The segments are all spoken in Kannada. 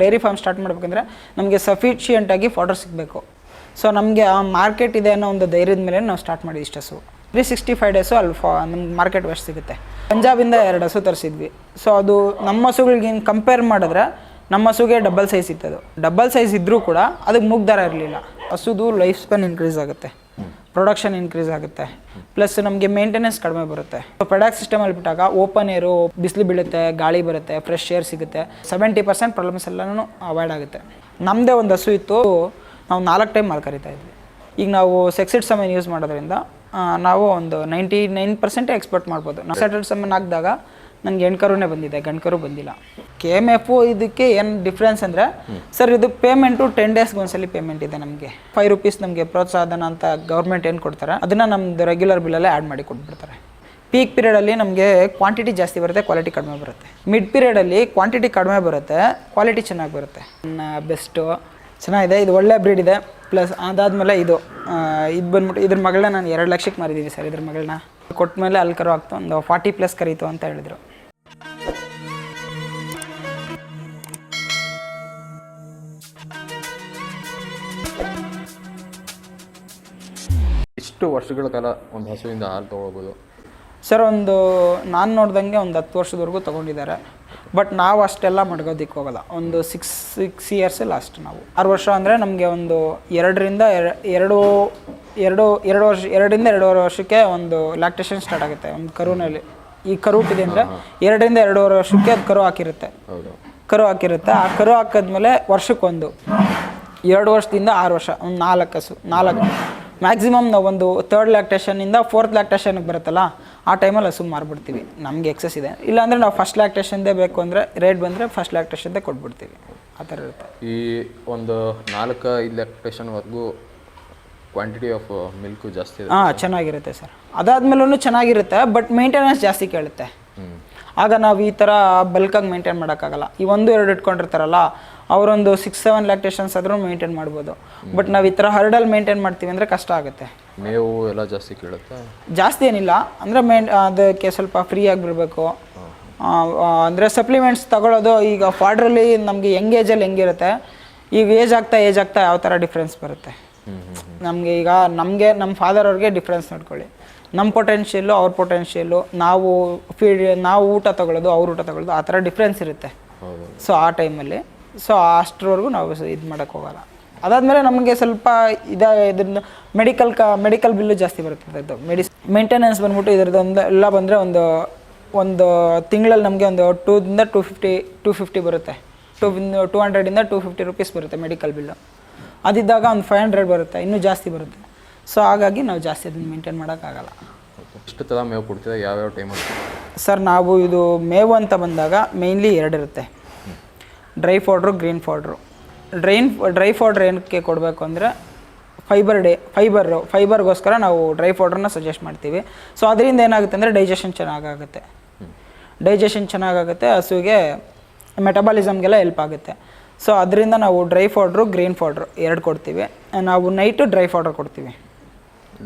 ಡೈರಿ ಫಾರ್ಮ್ ಸ್ಟಾರ್ಟ್ ಮಾಡಬೇಕಂದ್ರೆ ನಮಗೆ ಸಫಿಷಿಯೆಂಟಾಗಿ ಫೌಡರ್ ಸಿಗಬೇಕು. ಸೊ ನಮಗೆ ಆ ಮಾರ್ಕೆಟ್ ಇದೆ ಅನ್ನೋ ಒಂದು ಧೈರ್ಯದ ಮೇಲೆ ನಾವು ಸ್ಟಾರ್ಟ್ ಮಾಡಿದ್ವಿ ಇಷ್ಟು. ಹಸು ತ್ರೀ ಸಿಕ್ಸ್ಟಿ ಫೈವ್ ಡೇಸು ಅಲ್ಲಿ ಫಾ ನಮ್ಗೆ ಮಾರ್ಕೆಟ್ ವೆಸ್ಟ್ ಸಿಗುತ್ತೆ. ಪಂಜಾಬಿಂದ ಎರಡು ಹಸು ತರಿಸಿದ್ವಿ. ಸೊ ಅದು ನಮ್ಮ ಹಸುಗಳಿಗೆ ಕಂಪೇರ್ ಮಾಡಿದ್ರೆ ನಮ್ಮ ಹಸುಗೆ ಡಬಲ್ ಸೈಜ್ ಇತ್ತದು ಡಬಲ್ ಸೈಜ್ ಇದ್ದರೂ ಕೂಡ ಅದಕ್ಕೆ ಮುಗ್ದಾರ ಇರಲಿಲ್ಲ. ಹಸುದು ಲೈಫ್ ಸ್ಪೆನ್ ಇನ್ಕ್ರೀಸ್ ಆಗುತ್ತೆ. ಪ್ರೊಡಕ್ಷನ್ ಇನ್ಕ್ರೀಸ್ ಆಗುತ್ತೆ. ಪ್ಲಸ್ ನಮಗೆ ಮೇಂಟೆನೆನ್ಸ್ ಕಡಿಮೆ ಬರುತ್ತೆ. ಪ್ರೊಡಕ್ಟ್ ಸಿಸ್ಟಮಲ್ಲಿ ಬಿಟ್ಟಾಗ ಓಪನ್ ಏರು ಬಿಸಿಲು ಬೀಳುತ್ತೆ, ಗಾಳಿ ಬರುತ್ತೆ ಫ್ರೆಶ್ ಏರ್ ಸಿಗುತ್ತೆ. ಸೆವೆಂಟಿ ಪರ್ಸೆಂಟ್ ಪ್ರಾಬ್ಲಮ್ಸ್ ಎಲ್ಲನೂ ಅವಾಯ್ಡ್ ಆಗುತ್ತೆ. ನಮ್ಮದೇ ಒಂದು ಹಸು ಇತ್ತು. ನಾವು ನಾಲ್ಕು ಟೈಮ್ ಮಾಲ್ ಕರಿತಾ ಇದ್ವಿ. ಈಗ ನಾವು ಸೆಕ್ಸಿಡ್ ಸಮಯ ಯೂಸ್ ಮಾಡೋದ್ರಿಂದ ನಾವು ಒಂದು ನೈಂಟಿ ನೈನ್ ಪರ್ಸೆಂಟೇ ಎಕ್ಸ್ಪೋರ್ಟ್ ಮಾಡ್ಬೋದು. ನಾವು ಸೆಟೆಡ್ ಸಮನ್ ಹಾಕಿದಾಗ ನನಗೆ ಹೆಣ್ಕರುನೇ ಬಂದಿದೆ ಗಂಡ್ಕರು ಬಂದಿಲ್ಲ. ಕೆ ಎಂ ಎಫ್ ಇದಕ್ಕೆ ಏನು ಡಿಫ್ರೆನ್ಸ್ ಅಂದರೆ ಸರ್ ಇದು ಪೇಮೆಂಟು ಟೆನ್ ಡೇಸ್ಗೆ ಒಂದ್ಸಲಿ ಪೇಮೆಂಟ್ ಇದೆ ನಮಗೆ. ಫೈವ್ ರುಪೀಸ್ ನಮಗೆ ಪ್ರೋತ್ಸಾಹನ ಅಂತ ಗೌರ್ಮೆಂಟ್ ಏನು ಕೊಡ್ತಾರೆ, ಅದನ್ನು ನಮ್ಮದು ರೆಗ್ಯುಲರ್ ಬಿಲ್ಲಲ್ಲೇ ಆ್ಯಡ್ ಮಾಡಿ ಕೊಟ್ಬಿಡ್ತಾರೆ. ಪೀಕ್ ಪೀರಿಯಡಲ್ಲಿ ನಮಗೆ ಕ್ವಾಂಟಿಟಿ ಜಾಸ್ತಿ ಬರುತ್ತೆ ಕ್ವಾಲಿಟಿ ಕಡಿಮೆ ಬರುತ್ತೆ. ಮಿಡ್ ಪೀರಿಯಡಲ್ಲಿ ಕ್ವಾಂಟಿಟಿ ಕಡಿಮೆ ಬರುತ್ತೆ ಕ್ವಾಲಿಟಿ ಚೆನ್ನಾಗಿ ಬರುತ್ತೆ. ಬೆಸ್ಟು ಚೆನ್ನಾಗಿದೆ, ಇದು ಒಳ್ಳೆ ಬ್ರೀಡ್ ಇದೆ ಪ್ಲಸ್ ಅದಾದಮೇಲೆ ಇದು ಇದು ಬಂದ್ಬಿಟ್ಟು ಇದ್ರ ಮಗಳನ್ನ ನಾನು ಎರಡು ಲಕ್ಷಕ್ಕೆ ಮಾರಿದ್ದೀನಿ ಸರ್ ಇದ್ರ ಮಗಳನ್ನ. ಕೊಟ್ಮೇಲೆ ಅಲ್ಲಿ ಕರು ಆಗ್ತು, ಒಂದು ಫಾರ್ಟಿ ಪ್ಲಸ್ ಕರೀತು ಅಂತ ಹೇಳಿದರು. ಎಷ್ಟು ವರ್ಷಗಳ ಕಾಲ ಒಂದು ಹಸುವಿಂದ ಹಾಲು ತೊಗೊಳ್ಬೋದು. ಸರ್, ಒಂದು ನಾನು ನೋಡ್ದಂಗೆ ಒಂದು ಹತ್ತು ವರ್ಷದವರೆಗೂ ತೊಗೊಂಡಿದ್ದಾರೆ. ಬಟ್ ನಾವು ಅಷ್ಟೆಲ್ಲ ಮಡ್ಗೋದಿಕ್ಕೆ ಹೋಗಲ್ಲ. ಒಂದು ಸಿಕ್ಸ್ ಸಿಕ್ಸ್ ಇಯರ್ಸ್ ಲಾಸ್ಟ್ ನಾವು. ಆರು ವರ್ಷ ಅಂದರೆ ನಮಗೆ ಒಂದು ಎರಡರಿಂದ ಎರ- ಎರಡು ಎರಡು ಎರಡು ವರ್ಷ, ಎರಡರಿಂದ ಎರಡೂವರೆ ವರ್ಷಕ್ಕೆ ಒಂದು ಲ್ಯಾಕ್ಟೇಷನ್ ಸ್ಟಾರ್ಟ್ ಆಗುತ್ತೆ. ಒಂದು ಕರುನಲ್ಲಿ ಈ ಕರು ಹುಟ್ಟಿದೆ ಅಂದರೆ ಎರಡರಿಂದ ಎರಡೂವರೆ ವರ್ಷಕ್ಕೆ ಅದು ಕರು ಹಾಕಿರುತ್ತೆ. ಹೌದು. ಕರು ಹಾಕಿರುತ್ತೆ. ಆ ಕರು ಹಾಕಿದ್ಮೇಲೆ ವರ್ಷಕ್ಕೊಂದು ಎರಡು ವರ್ಷದಿಂದ ಆರು ವರ್ಷ ಒಂದು ನಾಲ್ಕು ಹಸು ನಾಲ್ಕು. ಮ್ಯಾಕ್ಸಿಮಮ್ ನಾವು ಒಂದು ತರ್ಡ್ ಲ್ಯಾಕ್ಟೇಷನಿಂದ ಫೋರ್ತ್ ಲ್ಯಾಕ್ಟೇಷನ್ಗೆ ಬರುತ್ತಲ್ಲ ಆ ಟೈಮಲ್ಲಿ ಹಸು ಮಾರ್ಬಿಡ್ತೀವಿ ನಮಗೆ ಎಕ್ಸಸ್ ಇದೆ. ಇಲ್ಲಾಂದರೆ ನಾವು ಫಸ್ಟ್ ಲ್ಯಾಕ್ಟೇಷನ್ದೇ ಬೇಕು ಅಂದರೆ ರೇಟ್ ಬಂದರೆ ಫಸ್ಟ್ ಲ್ಯಾಕ್ಟೇಷನ್ದೇ ಕೊಟ್ಬಿಡ್ತೀವಿ. ಆ ಥರ ಇರುತ್ತೆ. ಈ ಒಂದು ನಾಲ್ಕು ಐದು ಲ್ಯಾಕ್ಟೇಷನ್ವರೆಗೂ ಕ್ವಾಂಟಿಟಿ ಆಫ್ ಮಿಲ್ಕು ಜಾಸ್ತಿ ಇದೆ ಹಾಂ ಚೆನ್ನಾಗಿರುತ್ತೆ ಸರ್. ಅದಾದ್ಮೇಲೂ ಚೆನ್ನಾಗಿರುತ್ತೆ ಬಟ್ ಮೇಂಟೆನೆನ್ಸ್ ಜಾಸ್ತಿ ಕೇಳುತ್ತೆ. ಆಗ ನಾವು ಈ ಥರ ಬಲ್ಕಾಗಿ ಮೇಂಟೈನ್ ಮಾಡೋಕ್ಕಾಗಲ್ಲ. ಈ ಒಂದು ಎರಡು ಇಟ್ಕೊಂಡಿರ್ತಾರಲ್ಲ ಅವರೊಂದು ಸಿಕ್ಸ್ ಸೆವೆನ್ ಲ್ಯಾಕ್ಟೇಷನ್ಸ್ ಆದರೂ ಮೇಂಟೈನ್ ಮಾಡ್ಬೋದು. ಬಟ್ ನಾವು ಈ ಥರ ಹರ್ಡಲ್ ಮೇಂಟೈನ್ ಮಾಡ್ತೀವಿ ಅಂದರೆ ಕಷ್ಟ ಆಗುತ್ತೆ. ಮೇವು ಎಲ್ಲ ಜಾಸ್ತಿ ಕೇಳುತ್ತೆ? ಜಾಸ್ತಿ ಏನಿಲ್ಲ ಅಂದರೆ ಮೇನ್ ಅದಕ್ಕೆ ಸ್ವಲ್ಪ ಫ್ರೀ ಆಗಿಬಿಡ್ಬೇಕು ಅಂದರೆ ಸಪ್ಲಿಮೆಂಟ್ಸ್ ತಗೊಳ್ಳೋದು ಈಗ ಫಾಡ್ರಲ್ಲಿ ನಮಗೆ ಯಂಗ್ ಏಜಲ್ಲಿ ಹೆಂಗಿರುತ್ತೆ ಈಗ ಏಜ್ ಆಗ್ತಾ ಏಜ್ ಆಗ್ತಾ ಯಾವ ಥರ ಡಿಫ್ರೆನ್ಸ್ ಬರುತ್ತೆ? ನಮಗೆ ಈಗ ನಮಗೆ ನಮ್ಮ ಫಾದರ್ ಅವ್ರಿಗೆ ಡಿಫ್ರೆನ್ಸ್ ನೋಡ್ಕೊಳ್ಳಿ. ನಮ್ಮ ಪೊಟೆನ್ಷಿಯಲ್ಲು ಅವ್ರ ಪೊಟೆನ್ಷಿಯಲ್ಲು ನಾವು ಫೀಡ್ ನಾವು ಊಟ ತಗೊಳ್ಳೋದು ಅವ್ರ ಊಟ ತಗೊಳ್ಳೋದು ಆ ಥರ ಡಿಫ್ರೆನ್ಸ್ ಇರುತ್ತೆ. ಸೊ ಆ ಟೈಮಲ್ಲಿ ಸೊ ಅಷ್ಟರವರೆಗೂ ನಾವು ಇದು ಮಾಡೋಕ್ಕೆ ಹೋಗಲ್ಲ. ಅದಾದಮೇಲೆ ನಮಗೆ ಸ್ವಲ್ಪ ಇದ ಇದನ್ನ ಮೆಡಿಕಲ್ ಕ ಮೆಡಿಕಲ್ ಬಿಲ್ಲು ಜಾಸ್ತಿ ಬರುತ್ತೆ ಇದು ಮೆಡಿಸ್ ಮೇಂಟೆನೆನ್ಸ್ ಬಂದ್ಬಿಟ್ಟು ಇದ್ರದ್ದು ಒಂದು ಎಲ್ಲ ಬಂದರೆ ಒಂದು ಒಂದು ತಿಂಗಳಲ್ಲಿ ನಮಗೆ ಒಂದು ಟೂದಿಂದ ಟೂ ಫಿಫ್ಟಿ ಟೂ ಫಿಫ್ಟಿ ಬರುತ್ತೆ. ಟೂ ಟೂ ಹಂಡ್ರೆಡಿಂದ ಟೂ ಫಿಫ್ಟಿ ರುಪೀಸ್ ಬರುತ್ತೆ ಮೆಡಿಕಲ್ ಬಿಲ್ಲು ಅದಿದ್ದಾಗ ಒಂದು ಫೈವ್ ಹಂಡ್ರೆಡ್ ಬರುತ್ತೆ ಇನ್ನೂ ಜಾಸ್ತಿ ಬರುತ್ತೆ. ಸೊ ಹಾಗಾಗಿ ನಾವು ಜಾಸ್ತಿ ಅದನ್ನು ಮೇಂಟೈನ್ ಮಾಡೋಕ್ಕಾಗಲ್ಲ. ಎಷ್ಟು ಥರ ಮೇವು ಕೊಡ್ತೀರಾ? ಯಾವ್ಯಾವ ಟೈಮಲ್ಲಿ ಸರ್ ನಾವು ಇದು ಮೇವು ಅಂತ ಬಂದಾಗ ಮೇಯ್ನ್ಲಿ ಎರಡಿರುತ್ತೆ ಡ್ರೈ ಫೌಡ್ರು ಗ್ರೀನ್ ಫೌಡ್ರು ಡ್ರೈನ್ ಡ್ರೈ ಫೌಡ್ರ್ ಏನಕ್ಕೆ ಕೊಡಬೇಕು ಅಂದರೆ ಫೈಬರ್ ಡೇ ಫೈಬರು ಫೈಬರ್ಗೋಸ್ಕರ ನಾವು ಡ್ರೈ ಫೌಡ್ರನ್ನ ಸಜೆಸ್ಟ್ ಮಾಡ್ತೀವಿ. ಸೊ ಅದರಿಂದ ಏನಾಗುತ್ತೆ ಅಂದರೆ ಡೈಜೆಷನ್ ಚೆನ್ನಾಗಾಗುತ್ತೆ. ಡೈಜೆಷನ್ ಚೆನ್ನಾಗಾಗುತ್ತೆ ಹಸುವಿಗೆ ಮೆಟಬಾಲಿಸಮ್ಗೆಲ್ಲ ಹೆಲ್ಪ್ ಆಗುತ್ತೆ. ಸೊ ಅದರಿಂದ ನಾವು ಡ್ರೈ ಪೌಡ್ರು ಗ್ರೀನ್ ಪೌಡ್ರು ಎರಡು ಕೊಡ್ತೀವಿ. ನಾವು ನೈಟು ಡ್ರೈ ಪೌಡ್ರ್ ಕೊಡ್ತೀವಿ.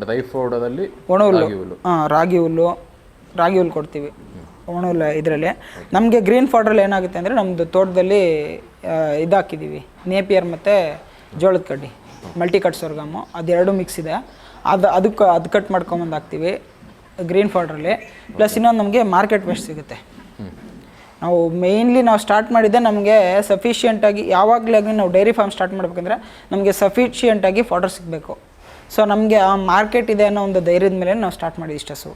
ಡ್ರೈ ಫೌಡರಲ್ಲಿ ಒಣ ಹುಲ್ಲು. ಹಾಂ ರಾಗಿ ಹುಲ್ಲು ರಾಗಿ ಹುಲ್ಲು ಕೊಡ್ತೀವಿ. ಒಣ ಹುಲ್ಲು ಇದರಲ್ಲಿ. ನಮಗೆ ಗ್ರೀನ್ ಫೌಡ್ರಲ್ಲಿ ಏನಾಗುತ್ತೆ ಅಂದರೆ ನಮ್ಮದು ತೋಟದಲ್ಲಿ ಇದಾಕಿದ್ದೀವಿ ನೇಪಿಯರ್ ಮತ್ತು ಜೋಳದ ಕಡ್ಡಿ ಮಲ್ಟಿ ಕಟ್ ಸೊರ್ಗಮ್ಮು ಅದೆರಡು ಮಿಕ್ಸ್ ಇದೆ. ಅದು ಅದಕ್ಕೆ ಅದು ಕಟ್ ಮಾಡ್ಕೊಂಬಂದು ಹಾಕ್ತೀವಿ ಗ್ರೀನ್ ಫೌಡ್ರಲ್ಲಿ ಪ್ಲಸ್ ಇನ್ನೊಂದು ನಮಗೆ ಮಾರ್ಕೆಟ್ ವೇಸ್ಟ್ ಸಿಗುತ್ತೆ. ನಾವು ಮೇಯ್ನ್ಲಿ ನಾವು ಸ್ಟಾರ್ಟ್ ಮಾಡಿದ್ದೆ ನಮಗೆ ಸಫಿಷಿಯೆಂಟಾಗಿ ಯಾವಾಗಲಾಗಲಿ ನಾವು ಡೈರಿ ಫಾರ್ಮ್ ಸ್ಟಾರ್ಟ್ ಮಾಡಬೇಕಂದ್ರೆ ನಮಗೆ ಸಫಿಷಿಯೆಂಟಾಗಿ ಫಾಡರ್ ಸಿಗಬೇಕು. ಸೊ ನಮಗೆ ಆ ಮಾರ್ಕೆಟ್ ಇದೆ ಅನ್ನೋ ಒಂದು ಧೈರ್ಯದ ಮೇಲೆ ನಾವು ಸ್ಟಾರ್ಟ್ ಮಾಡಿದ್ವಿ ಇಷ್ಟು ಹಸು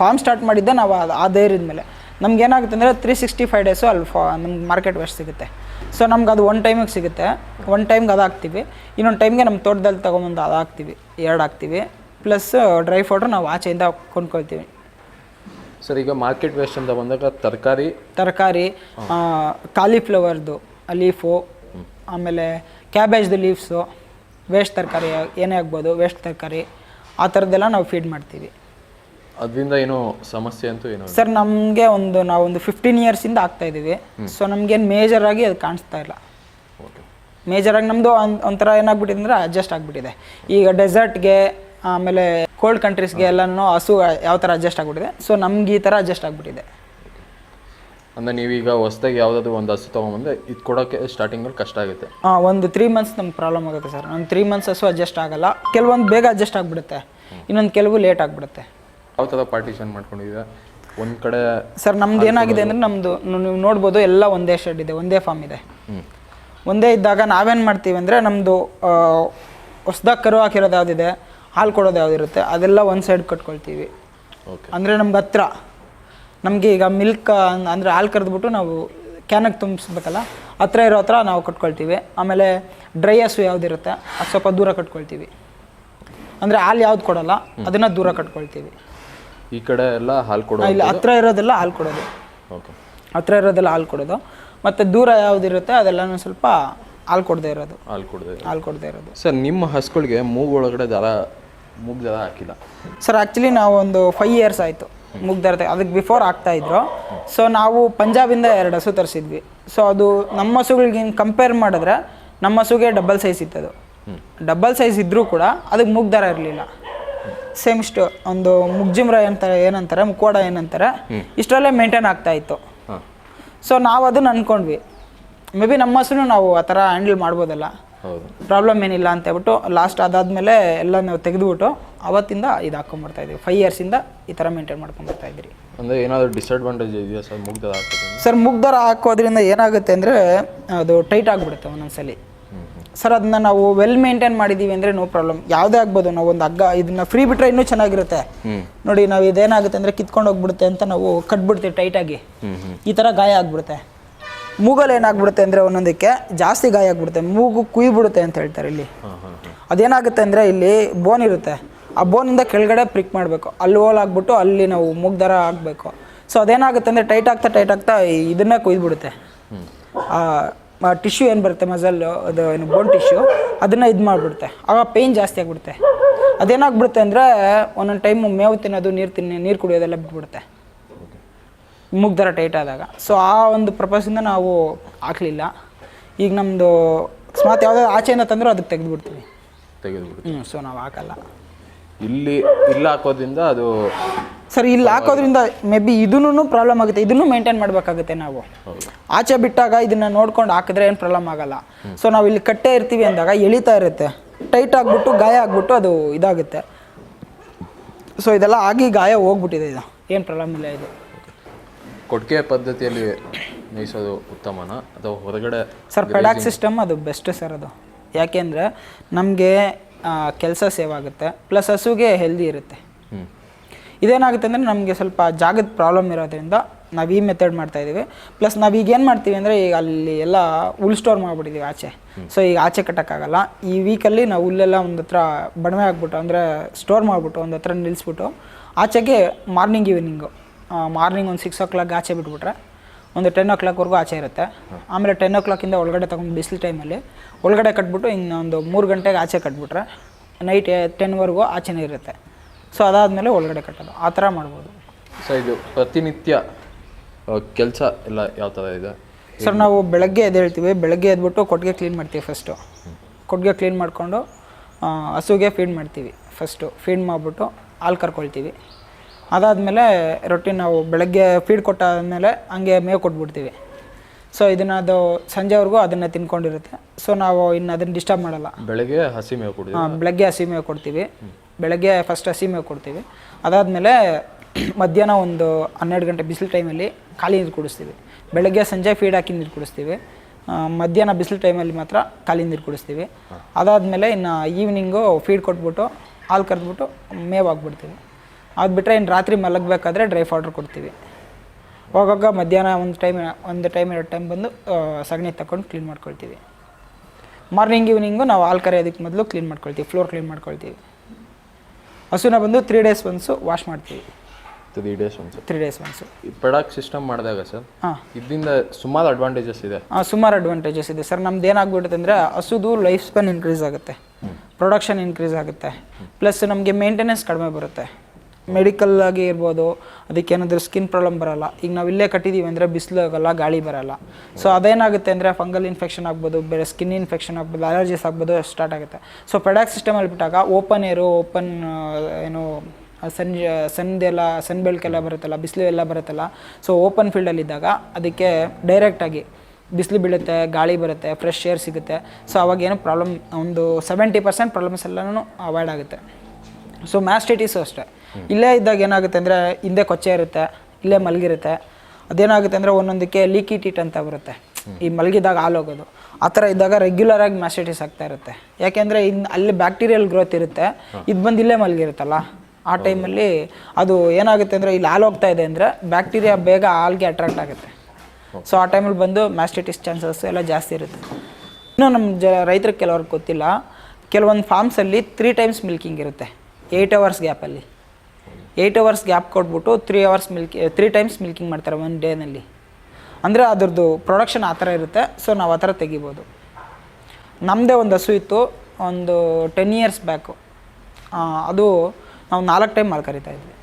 ಫಾರ್ಮ್ ಸ್ಟಾರ್ಟ್ ಮಾಡಿದ್ದೆ ನಾವು ಆ ಧೈರ್ಯದ ಮೇಲೆ. ನಮ್ಗೆ ಏನಾಗುತ್ತೆ ಅಂದರೆ ತ್ರೀ ಸಿಕ್ಸ್ಟಿ ಫೈವ್ ಡೇಸು ಅಲ್ಲಿ ಫಾ ನಮ್ಗೆ ಮಾರ್ಕೆಟ್ ವೆಸ್ಟ್ ಸಿಗುತ್ತೆ. ಸೊ ನಮ್ಗೆ ಅದು ಒನ್ ಟೈಮಿಗೆ ಸಿಗುತ್ತೆ. ಒನ್ ಟೈಮ್ಗೆ ಅದು ಹಾಕ್ತೀವಿ. ಇನ್ನೊಂದು ಟೈಮ್ಗೆ ನಮ್ಮ ತೋಟದಲ್ಲಿ ತೊಗೊಂಬಂದು ಅದು ಹಾಕ್ತೀವಿ. ಎರಡು ಹಾಕ್ತೀವಿ. ಪ್ಲಸ್ ಡ್ರೈ ಪೌಡ್ರ್ ನಾವು ಆಚೆಯಿಂದ ಕೊಂಡ್ಕೊಳ್ತೀವಿ. ಸರ್ ಈಗ ಮಾರ್ಕೆಟ್ ವೇಸ್ಟ್ ಅಂತ ಬಂದಾಗ ತರಕಾರಿ? ತರಕಾರಿ ಕಾಲಿಫ್ಲವರ್ದು ಲೀಫು ಆಮೇಲೆ ಕ್ಯಾಬೇಜ್ದು ಲೀವ್ಸು ವೇಸ್ಟ್ ತರಕಾರಿ ಏನೇ ಆಗ್ಬೋದು ವೇಸ್ಟ್ ತರಕಾರಿ ಆ ಥರದ್ದೆಲ್ಲ ನಾವು ಫೀಡ್ ಮಾಡ್ತೀವಿ. ಅದರಿಂದ ಏನು ಸಮಸ್ಯೆ ಅಂತೂ ಏನು ಸರ್ ನಮಗೆ ಒಂದು ನಾವು ಒಂದು ಫಿಫ್ಟೀನ್ ಇಯರ್ಸಿಂದ ಆಗ್ತಾ ಇದ್ದೀವಿ. ಸೊ ನಮಗೇನು ಆಗಿ ಅದು ಕಾಣಿಸ್ತಾ ಇಲ್ಲ. ಓಕೆ. ಮೇಜರಾಗಿ ನಮ್ಮದು ಒಂಥರ ಏನಾಗ್ಬಿಟ್ಟಿದೆ ಅಂದರೆ ಅಡ್ಜಸ್ಟ್ ಆಗಿಬಿಟ್ಟಿದೆ. ಈಗ ಡೆಸರ್ಟ್ಗೆ ಆಮೇಲೆ ಕೋಲ್ಡ್ ಕಂಟ್ರೀಸ್ಗೆ ಎಲ್ಲನೂ ಹಸು ಯಾವ ಥರ ಅಡ್ಜಸ್ಟ್ ಆಗಿಬಿಟ್ಟಿದೆ. ಸೊ ನಮ್ಗೆ ಈ ಥರ ಅಡ್ಜಸ್ಟ್ ಆಗಿಬಿಟ್ಟಿದೆ. ಅಂದರೆ ನೀವೀಗ ಹೊಸ್ದಾಗಿ ಯಾವುದಾದ್ರು ಒಂದು ಹಸು ತೊಗೊಂಬಂದ್ರೆ ಇದು ಕೊಡೋಕ್ಕೆ ಸ್ಟಾರ್ಟಿಂಗಲ್ಲಿ ಕಷ್ಟ ಆಗುತ್ತೆ. ಹಾಂ ಒಂದು ತ್ರೀ ಮಂತ್ಸ್ ನಮ್ಗೆ ಪ್ರಾಬ್ಲಮ್ ಆಗುತ್ತೆ ಸರ್ ಒಂದು ತ್ರೀ ಮಂತ್ಸ್ ಹಸು ಅಡ್ಜಸ್ಟ್ ಆಗಲ್ಲ. ಕೆಲವೊಂದು ಬೇಗ ಅಡ್ಜಸ್ಟ್ ಆಗಿಬಿಡುತ್ತೆ. ಇನ್ನೊಂದು ಕೆಲವು ಲೇಟ್ ಆಗಿಬಿಡುತ್ತೆ. ಯಾವ ಥರ ಪಾರ್ಟಿಷನ್ ಮಾಡ್ಕೊಂಡಿದ್ದೀರಾ? ಒಂದು ಕಡೆ ಸರ್ ನಮ್ದು ಏನಾಗಿದೆ ಅಂದರೆ ನಮ್ಮದು ನೀವು ನೋಡ್ಬೋದು ಎಲ್ಲ ಒಂದೇ ಶೆಡ್ ಇದೆ ಒಂದೇ ಫಾರ್ಮ್ ಇದೆ. ಒಂದೇ ಇದ್ದಾಗ ನಾವೇನು ಮಾಡ್ತೀವಿ ಅಂದರೆ ನಮ್ಮದು ಹೊಸ್ದಾಗಿ ಕರು ಹಾಕಿರೋದು ಯಾವುದಿದೆ? ಹಾಲು ಕೊಡೋದು ಯಾವುದಿರುತ್ತೆ ಅದೆಲ್ಲ ಒಂದು ಸೈಡ್ ಕಟ್ಕೊಳ್ತೀವಿ. ಓಕೆ ಅಂದರೆ ನಮ್ಗೆ ಹತ್ರ ನಮಗೆ ಈಗ ಮಿಲ್ಕ್ ಅಂದರೆ ಹಾಲು ಕರೆದ್ಬಿಟ್ಟು ನಾವು ಕ್ಯಾನಕ್ಕೆ ತುಂಬಿಸ್ಬೇಕಲ್ಲ ಹತ್ರ ಇರೋ ಹತ್ರ ನಾವು ಕಟ್ಕೊಳ್ತೀವಿ. ಆಮೇಲೆ ಡ್ರೈ ಹಸು ಯಾವುದಿರುತ್ತೆ ಅದು ಸ್ವಲ್ಪ ದೂರ ಕಟ್ಕೊಳ್ತೀವಿ. ಅಂದರೆ ಹಾಲು ಯಾವ್ದು ಕೊಡಲ್ಲ ಅದನ್ನು ದೂರ ಕಟ್ಕೊಳ್ತೀವಿ. ಈ ಕಡೆ ಎಲ್ಲ ಹಾಲು ಕೊಡೋ ಇಲ್ಲ ಹತ್ರ ಇರೋದೆಲ್ಲ ಹಾಲು ಕೊಡೋದು. ಓಕೆ ಹತ್ರ ಇರೋದೆಲ್ಲ ಹಾಲು ಕೊಡೋದು. ಮತ್ತು ದೂರ ಯಾವುದಿರುತ್ತೆ ಅದೆಲ್ಲನೂ ಸ್ವಲ್ಪ ಹಾಲು ಕೊಡದೇ ಇರೋದು. ಹಾಲು ಕೊಡದೆ ಹಾಲು ಕೊಡದೇ ಇರೋದು. ಸರ್ ನಿಮ್ಮ ಹಸುಗಳಿಗೆ ಮೂಗು ಒಳಗಡೆ ದಾರ ಮೂಗು ದಾರ ಹಾಕಿಲ್ಲ. ಸರ್ ಆ್ಯಕ್ಚುಲಿ ನಾವು ಒಂದು ಫೈವ್ ಇಯರ್ಸ್ ಆಯಿತು ಮುಗ್ದಾರ ಅದಕ್ಕೆ ಬಿಫೋರ್ ಆಗ್ತಾ ಇದ್ರು. ಸೊ ನಾವು ಪಂಜಾಬಿಂದ ಎರಡು ಹಸು ತರಿಸಿದ್ವಿ. ಸೊ ಅದು ನಮ್ಮ ಹಸುಗಳಿಗೆ ಕಂಪೇರ್ ಮಾಡಿದ್ರೆ ನಮ್ಮ ಹಸುಗೆ ಡಬಲ್ ಸೈಜ್ ಅದು ಡಬಲ್ ಸೈಜ್ ಇದ್ದರೂ ಕೂಡ ಅದಕ್ಕೆ ಮುಗ್ದರ ಇರಲಿಲ್ಲ. ಸೇಮ್ ಇಷ್ಟು ಒಂದು ಮುಗ್ಜಿಮ್ರ ಏನಂತಾರೆ ಏನಂತಾರೆ ಮುಕ್ಕೋಡ ಏನಂತಾರೆ ಇಷ್ಟರಲ್ಲೇ ಮೇಂಟೈನ್ ಆಗ್ತಾ ಇತ್ತು. ಸೊ ನಾವು ಅದನ್ನು ಅಂದ್ಕೊಂಡ್ವಿ ಮೇ ಬಿ ನಮ್ಮ ಹಸುನು ನಾವು ಆ ಥರ ಹ್ಯಾಂಡಲ್ ಮಾಡ್ಬೋದಲ್ಲ. ಪ್ರಾಬ್ಲಮ್ ಏನಿಲ್ಲ ಅಂತ ಹೇಳ್ಬಿಟ್ಟು ಲಾಸ್ಟ್ ಅದಾದಮೇಲೆ ಎಲ್ಲ ನಾವು ತೆಗೆದುಬಿಟ್ಟು ಅವತ್ತಿಂದ ಇದು ಹಾಕೊಂಡ್ಬರ್ತಾ ಇದೀವಿ ಫೈವ್ ಇಯರ್ಸಿಂದ ಈ ಥರ ಮೇಂಟೈನ್ ಮಾಡ್ಕೊಂಡ್ಬರ್ತಾ ಇದ್ರಿ ಅಂದರೆ ಏನಾದರೂ ಡಿಸ್ಅಡ್ವಾಂಟೇಜ್ ಇದೆಯಾ ಸರ್ ಮುಗ್ದ ಸರ್ ಮುಗ್ದರ ಹಾಕೋದ್ರಿಂದ ಏನಾಗುತ್ತೆ ಅಂದರೆ ಅದು ಟೈಟ್ ಆಗಿಬಿಡುತ್ತೆ ಒಂದೊಂದ್ಸಲ. ಸರ್ ಅದನ್ನ ನಾವು ವೆಲ್ ಮೇಂಟೈನ್ ಮಾಡಿದ್ದೀವಿ ಅಂದರೆ ನೋ ಪ್ರಾಬ್ಲಮ್ ಯಾವುದೇ ಆಗ್ಬೋದು ನಾವು ಒಂದು ಹಗ್ಗ ಇದನ್ನ ಫ್ರೀ ಬಿಟ್ಟರೆ ಇನ್ನೂ ಚೆನ್ನಾಗಿರುತ್ತೆ. ನೋಡಿ ನಾವು ಇದೇನಾಗುತ್ತೆ ಅಂದರೆ ಕಿತ್ಕೊಂಡು ಹೋಗ್ಬಿಡುತ್ತೆ ಅಂತ ನಾವು ಕಟ್ಬಿಡ್ತೀವಿ ಟೈಟಾಗಿ ಈ ಥರ ಗಾಯ ಆಗ್ಬಿಡುತ್ತೆ. ಮೂಗಲ್ಲಿ ಏನಾಗ್ಬಿಡುತ್ತೆ ಅಂದರೆ ಒಂದೊಂದಕ್ಕೆ ಜಾಸ್ತಿ ಗಾಯ ಆಗ್ಬಿಡುತ್ತೆ. ಮೂಗು ಕುಯ್ಬಿಡುತ್ತೆ ಅಂತ ಹೇಳ್ತಾರೆ ಇಲ್ಲಿ. ಅದೇನಾಗುತ್ತೆ ಅಂದರೆ ಇಲ್ಲಿ ಬೋನ್ ಇರುತ್ತೆ. ಆ ಬೋನಿಂದ ಕೆಳಗಡೆ ಪ್ರಿಕ್ ಮಾಡಬೇಕು. ಅಲ್ಲಿ ಹೋಲ್ ಆಗ್ಬಿಟ್ಟು ಅಲ್ಲಿ ನಾವು ಮೂಗ್ ದರ ಆಗಬೇಕು ಸೊ ಅದೇನಾಗುತ್ತೆ ಅಂದರೆ ಟೈಟ್ ಆಗ್ತಾ ಟೈಟ್ ಆಗ್ತಾ ಇದನ್ನೇ ಕುಯ್ದುಬಿಡುತ್ತೆ. ಟಿಶ್ಯೂ ಏನು ಬರುತ್ತೆ ಮಸಲ್ ಅದು ಏನು ಬೋನ್ ಟಿಶ್ಯೂ ಅದನ್ನು ಇದು ಮಾಡಿಬಿಡುತ್ತೆ. ಆಗ ಪೇಯ್ನ್ ಜಾಸ್ತಿ ಆಗಿಬಿಡುತ್ತೆ. ಅದೇನಾಗ್ಬಿಡುತ್ತೆ ಅಂದರೆ ಒಂದೊಂದು ಟೈಮು ಮೇವು ತಿನ್ನೋದು ನೀರು ತಿನ್ನಿ ನೀರು ಕುಡಿಯೋದೆಲ್ಲ ಬಿಟ್ಬಿಡುತ್ತೆ. ಮೂಗ್ ದರ ಟೈಟ್ ಆದಾಗ. ಸೊ ಆ ಒಂದು ಪರ್ಪಸಿಂದ ನಾವು ಹಾಕಲಿಲ್ಲ. ಈಗ ನಮ್ಮದು ಅಕಸ್ಮಾತ್ ಯಾವುದಾದ್ರು ಆಚೆಯಿಂದ ತಂದರೂ ಅದಕ್ಕೆ ತೆಗೆದುಬಿಡ್ತೀವಿ. ತೆಗೆದುಬಿಡ್ತೀವಿ. ಹ್ಞೂ ಸೊ ನಾವು ಹಾಕಲ್ಲ. ಇಲ್ಲಿ ಇಲ್ಲಿ ಹಾಕೋದ್ರಿಂದ ಅದು ಸರ್ ಇಲ್ಲಿ ಹಾಕೋದ್ರಿಂದ ಮೇ ಬಿ ಇದೂ ಪ್ರಾಬ್ಲಮ್ ಆಗುತ್ತೆ. ಇದನ್ನು ಮೇಂಟೈನ್ ಮಾಡಬೇಕಾಗುತ್ತೆ ನಾವು. ಆಚೆ ಬಿಟ್ಟಾಗ ಇದನ್ನು ನೋಡ್ಕೊಂಡು ಹಾಕಿದ್ರೆ ಏನು ಪ್ರಾಬ್ಲಮ್ ಆಗಲ್ಲ. ಸೊ ನಾವು ಇಲ್ಲಿ ಕಟ್ಟೆ ಇರ್ತೀವಿ ಅಂದಾಗ ಎಳಿತಾ ಇರುತ್ತೆ. ಟೈಟ್ ಆಗಿಬಿಟ್ಟು ಗಾಯ ಆಗಿಬಿಟ್ಟು ಅದು ಇದಾಗುತ್ತೆ. ಸೊ ಇದೆಲ್ಲ ಆಗಿ ಗಾಯ ಹೋಗ್ಬಿಟ್ಟಿದೆ ಇದು ಏನು ಪ್ರಾಬ್ಲಮ್ ಇಲ್ಲ ಇದು. ಕೊಟ್ಟಿಗೆ ಪದ್ಧತಿಯಲ್ಲಿ ಮೇಯಿಸೋದು ಉತ್ತಮನ? ಅಥವಾ ಹೊರಗಡೆ ಸರ್ ಪೆಡಾಕ್ ಸಿಸ್ಟಮ್ ಅದು ಬೆಸ್ಟ್ ಸರ್ ಅದು. ಯಾಕೆಂದರೆ ನಮಗೆ ಕೆಲಸ ಸೇವ್ ಆಗುತ್ತೆ ಪ್ಲಸ್ ಹಸುಗೆ ಹೆಲ್ದಿ ಇರುತ್ತೆ. ಇದೇನಾಗುತ್ತೆ ಅಂದರೆ ನಮಗೆ ಸ್ವಲ್ಪ ಜಾಗದ ಪ್ರಾಬ್ಲಮ್ ಇರೋದ್ರಿಂದ ನಾವು ಈ ಮೆಥಡ್ ಮಾಡ್ತಾ ಇದ್ದೀವಿ ಪ್ಲಸ್ ನಾವು ಈಗ ಏನು ಮಾಡ್ತೀವಿ ಅಂದರೆ ಈಗ ಅಲ್ಲಿ ಎಲ್ಲ ಹುಲ್ ಸ್ಟೋರ್ ಮಾಡಿಬಿಟ್ಟಿದ್ದೀವಿ ಆಚೆ. ಸೊ ಈಗ ಆಚೆ ಕಟ್ಟೋಕ್ಕಾಗಲ್ಲ. ಈ ವೀಕಲ್ಲಿ ನಾವು ಹುಲ್ಲೆಲ್ಲ ಒಂದು ಹತ್ರ ಬಣವೆ ಆಗ್ಬಿಟ್ಟು ಅಂದರೆ ಸ್ಟೋರ್ ಮಾಡಿಬಿಟ್ಟು ಒಂದು ಹತ್ರ ನಿಲ್ಲಿಸ್ಬಿಟ್ಟು ಆಚೆಗೆ ಮಾರ್ನಿಂಗ್ ಈವ್ನಿಂಗು ಮಾರ್ನಿಂಗ್ ಒಂದು ಸಿಕ್ಸ್ ಓ ಕ್ಲಾಕ್ ಆಚೆ ಬಿಟ್ಬಿಟ್ರೆ ಒಂದು ಟೆನ್ ಓ ಕ್ಲಾಕ್ವರೆಗೂ ಆಚೆ ಇರುತ್ತೆ. ಆಮೇಲೆ ಟೆನ್ ಓ ಕ್ಲಾಕಿಂದ ಒಳಗಡೆ ತಗೊಂಡು ಬಿಸಿಲು ಟೈಮಲ್ಲಿ ಒಳಗಡೆ ಕಟ್ಬಿಟ್ಟು ಇನ್ನೊಂದು ಮೂರು ಗಂಟೆಗೆ ಆಚೆ ಕಟ್ಬಿಟ್ರೆ ನೈಟ್ ಟೆನ್ವರೆಗೂ ಆಚೆನೇ ಇರುತ್ತೆ. ಸೊ ಅದಾದಮೇಲೆ ಒಳಗಡೆ ಕಟ್ಟೋದು. ಆ ಥರ ಮಾಡ್ಬೋದು. ಸೊ ಇದು ಪ್ರತಿನಿತ್ಯ ಕೆಲಸ ಎಲ್ಲ ಯಾವ ಥರ ಇದೆ? ಸರ್ ನಾವು ಬೆಳಗ್ಗೆ ಎದ್ದೇಳ್ತೀವಿ ಬೆಳಗ್ಗೆ ಎದ್ಬಿಟ್ಟು ಕೊಟ್ಟಿಗೆ ಕ್ಲೀನ್ ಮಾಡ್ತೀವಿ ಫಸ್ಟು ಕೊಟ್ಟಿಗೆ ಕ್ಲೀನ್ ಮಾಡಿಕೊಂಡು ಹಸುಗೆ ಫೀಡ್ ಮಾಡ್ತೀವಿ ಫಸ್ಟು ಫೀಡ್ ಮಾಡಿಬಿಟ್ಟು ಹಾಲು ಕರ್ಕೊಳ್ತೀವಿ. ಅದಾದಮೇಲೆ ರೊಟ್ಟಿ ನಾವು ಬೆಳಗ್ಗೆ ಫೀಡ್ ಕೊಟ್ಟಾದಮೇಲೆ ಹಂಗೆ ಮೇವು ಕೊಟ್ಬಿಡ್ತೀವಿ. ಸೊ ಇದನ್ನು ಅದು ಸಂಜೆವರೆಗೂ ಅದನ್ನು ತಿನ್ಕೊಂಡಿರುತ್ತೆ. ಸೊ ನಾವು ಇನ್ನು ಅದನ್ನು ಡಿಸ್ಟರ್ಬ್ ಮಾಡಲ್ಲ. ಬೆಳಗ್ಗೆ ಹಸಿ ಮೇವು ಕೊಡಿ ಹಾಂ ಬೆಳಗ್ಗೆ ಹಸಿ ಮೇವು ಕೊಡ್ತೀವಿ. ಬೆಳಗ್ಗೆ ಫಸ್ಟ್ ಹಸಿ ಮೇವು ಕೊಡ್ತೀವಿ. ಅದಾದಮೇಲೆ ಮಧ್ಯಾಹ್ನ ಒಂದು ಹನ್ನೆರಡು ಗಂಟೆ ಬಿಸಿಲು ಟೈಮಲ್ಲಿ ಖಾಲಿ ನೀರು ಕುಡಿಸ್ತೀವಿ. ಬೆಳಗ್ಗೆ ಸಂಜೆ ಫೀಡ್ ಹಾಕಿ ನೀರು ಕುಡಿಸ್ತೀವಿ. ಮಧ್ಯಾಹ್ನ ಬಿಸಿಲು ಟೈಮಲ್ಲಿ ಮಾತ್ರ ಖಾಲಿ ನೀರು ಕುಡಿಸ್ತೀವಿ. ಅದಾದಮೇಲೆ ಇನ್ನು ಈವ್ನಿಂಗು ಫೀಡ್ ಕೊಟ್ಬಿಟ್ಟು ಹಾಲು ಕರೆದ್ಬಿಟ್ಟು ಮೇವು ಹಾಕ್ಬಿಡ್ತೀವಿ. ಅದು ಬಿಟ್ಟರೆ ಇನ್ನು ರಾತ್ರಿ ಮಲಗಬೇಕಾದ್ರೆ ಡ್ರೈ ಪೌಡ್ರ್ ಕೊಡ್ತೀವಿ. ಹೋಗೋಗ ಮಧ್ಯಾಹ್ನ ಒಂದು ಟೈಮ್ ಒಂದು ಟೈಮ್ ಎರಡು ಟೈಮ್ ಬಂದು ಸಗಣಿ ತಗೊಂಡು ಕ್ಲೀನ್ ಮಾಡ್ಕೊಳ್ತೀವಿ. ಮಾರ್ನಿಂಗ್ ಈವ್ನಿಂಗು ನಾವು ಹಾಲು ಕರೆಯೋದಕ್ಕೆ ಮೊದಲು ಕ್ಲೀನ್ ಮಾಡ್ಕೊಳ್ತೀವಿ ಫ್ಲೋರ್ ಕ್ಲೀನ್ ಮಾಡ್ಕೊಳ್ತೀವಿ. ಹಸುನ ಬಂದು ತ್ರೀ ಡೇಸ್ ಒನ್ಸು ವಾಶ್ ಮಾಡ್ತೀವಿ. Three days once three days once ಈ ಪ್ರೊಡಕ್ಟ್ ಸಿಸ್ಟಮ್ ಮಾಡಿದಾಗ ಸರ್ ಹಾಂ. ಇದರಿಂದ ಸುಮಾರು ಅಡ್ವಾಂಟೇಜಸ್ ಇದೆ. ಹಾಂ ಸುಮಾರು ಅಡ್ವಾಂಟೇಜಸ್ ಇದೆ. ಸರ್ ನಮ್ದು ಏನಾಗ್ಬಿಡುತ್ತೆ ಅಂದರೆ ಹಸುದು ಲೈಫ್ ಸ್ಪ್ಯಾನ್ ಇನ್ಕ್ರೀಸ್ ಆಗುತ್ತೆ ಪ್ರೊಡಕ್ಷನ್ ಇನ್ಕ್ರೀಸ್ ಆಗುತ್ತೆ. ಪ್ಲಸ್ ನಮಗೆ ಮೇಂಟೆನೆನ್ಸ್ ಕಡಿಮೆ ಬರುತ್ತೆ. ಮೆಡಿಕಲ್ ಆಗಿ ಇರ್ಬೋದು ಅದಕ್ಕೇನಾದರೂ ಸ್ಕಿನ್ ಪ್ರಾಬ್ಲಮ್ ಬರಲ್ಲ. ಈಗ ನಾವು ಇಲ್ಲೇ ಕಟ್ಟಿದ್ದೀವಿ ಅಂದರೆ ಬಿಸಿಲು ಆಗೋಲ್ಲ ಗಾಳಿ ಬರಲ್ಲ. ಸೊ ಅದೇನಾಗುತ್ತೆ ಅಂದರೆ ಫಂಗಲ್ ಇನ್ಫೆಕ್ಷನ್ ಆಗ್ಬೋದು, ಬೇರೆ ಸ್ಕಿನ್ ಇನ್ಫೆಕ್ಷನ್ ಆಗ್ಬೋದು ಅಲರ್ಜೀಸ್ ಆಗ್ಬೋದು ಸ್ಟಾರ್ಟ್ ಆಗುತ್ತೆ. ಸೊ ಪೆಡಾಕ್ ಸಿಸ್ಟಮಲ್ಲಿ ಬಿಟ್ಟಾಗ ಓಪನ್ ಏರು ಓಪನ್ ಏನು ಸನ್ ಸನ್ದೆಲ್ಲ ಸನ್ ಬೆಳಕೆಲ್ಲ ಬರುತ್ತಲ್ಲ, ಬಿಸಿಲು ಎಲ್ಲ ಬರುತ್ತಲ್ಲ. ಸೊ ಓಪನ್ ಫೀಲ್ಡಲ್ಲಿದ್ದಾಗ ಅದಕ್ಕೆ ಡೈರೆಕ್ಟಾಗಿ ಬಿಸಿಲು ಬೀಳುತ್ತೆ, ಗಾಳಿ ಬರುತ್ತೆ ಫ್ರೆಶ್ ಏರ್ ಸಿಗುತ್ತೆ. ಸೊ ಅವಾಗ ಏನು ಪ್ರಾಬ್ಲಮ್ ಒಂದು ಸೆವೆಂಟಿ ಪರ್ಸೆಂಟ್ ಪ್ರಾಬ್ಲಮ್ಸ್ ಎಲ್ಲನೂ ಅವಾಯ್ಡ್ ಆಗುತ್ತೆ. ಸೊ ಮ್ಯಾಸ್ಟೈಟಿಸು ಅಷ್ಟೇ. ಇಲ್ಲೇ ಇದ್ದಾಗ ಏನಾಗುತ್ತೆ ಅಂದರೆ ಹಿಂದೆ ಕೊಚ್ಚೆ ಇರುತ್ತೆ ಇಲ್ಲೇ ಮಲಗಿರುತ್ತೆ. ಅದೇನಾಗುತ್ತೆ ಅಂದರೆ ಒಂದೊಂದಕ್ಕೆ ಲೀಕಿ ಟೀಟ್ ಅಂತ ಬರುತ್ತೆ. ಈ ಮಲಗಿದಾಗ ಹಾಲೋಗೋದು ಆ ಥರ ಇದ್ದಾಗ ರೆಗ್ಯುಲರ್ ಆಗಿ ಮ್ಯಾಸ್ಟೈಟಿಸ್ ಆಗ್ತಾ ಇರುತ್ತೆ. ಯಾಕೆಂದರೆ ಇನ್ನು ಅಲ್ಲಿ ಬ್ಯಾಕ್ಟೀರಿಯಲ್ ಗ್ರೋತ್ ಇರುತ್ತೆ. ಇದು ಬಂದು ಇಲ್ಲೇ ಮಲಗಿರುತ್ತಲ್ಲ. ಆ ಟೈಮಲ್ಲಿ ಅದು ಏನಾಗುತ್ತೆ ಅಂದರೆ ಇಲ್ಲಿ ಹಾಲು ಹೋಗ್ತಾ ಇದೆ ಅಂದರೆ ಬ್ಯಾಕ್ಟೀರಿಯಾ ಬೇಗ ಹಾಲ್ಗೆ ಅಟ್ರಾಕ್ಟ್ ಆಗುತ್ತೆ. ಸೊ ಆ ಟೈಮಲ್ಲಿ ಬಂದು ಮ್ಯಾಸ್ಟೈಟಿಸ್ ಚಾನ್ಸಸ್ ಎಲ್ಲ ಜಾಸ್ತಿ ಇರುತ್ತೆ. ಇನ್ನೂ ನಮ್ಮ ಜ ರೈತರಿಗೆ ಕೆಲವ್ರಿಗೆ ಗೊತ್ತಿಲ್ಲ. ಕೆಲವೊಂದು ಫಾರ್ಮ್ಸಲ್ಲಿ ತ್ರೀ ಟೈಮ್ಸ್ ಮಿಲ್ಕಿಂಗ್ ಇರುತ್ತೆ. ಏಯ್ಟ್ ಅವರ್ಸ್ ಗ್ಯಾಪಲ್ಲಿ ಏಯ್ಟ್ ಅವರ್ಸ್ ಗ್ಯಾಪ್ ಕೊಟ್ಬಿಟ್ಟು three hours milk three times milking ಮಾಡ್ತಾರೆ ಒಂದು ಡೇನಲ್ಲಿ ಅಂದರೆ ಅದರದ್ದು ಪ್ರೊಡಕ್ಷನ್ ಆ ಥರ ಇರುತ್ತೆ ಸೊ ನಾವು ಆ ಥರ ತೆಗಿಬೋದು. ನಮ್ಮದೇ ಒಂದು ಹಸು ಇತ್ತು ಒಂದು ಟೆನ್ ಇಯರ್ಸ್ ಬ್ಯಾಕು ಅದು ನಾವು ನಾಲ್ಕು ಟೈಮ್ ಹಾಲು ಕರಿತಾ ಇದ್ವಿ.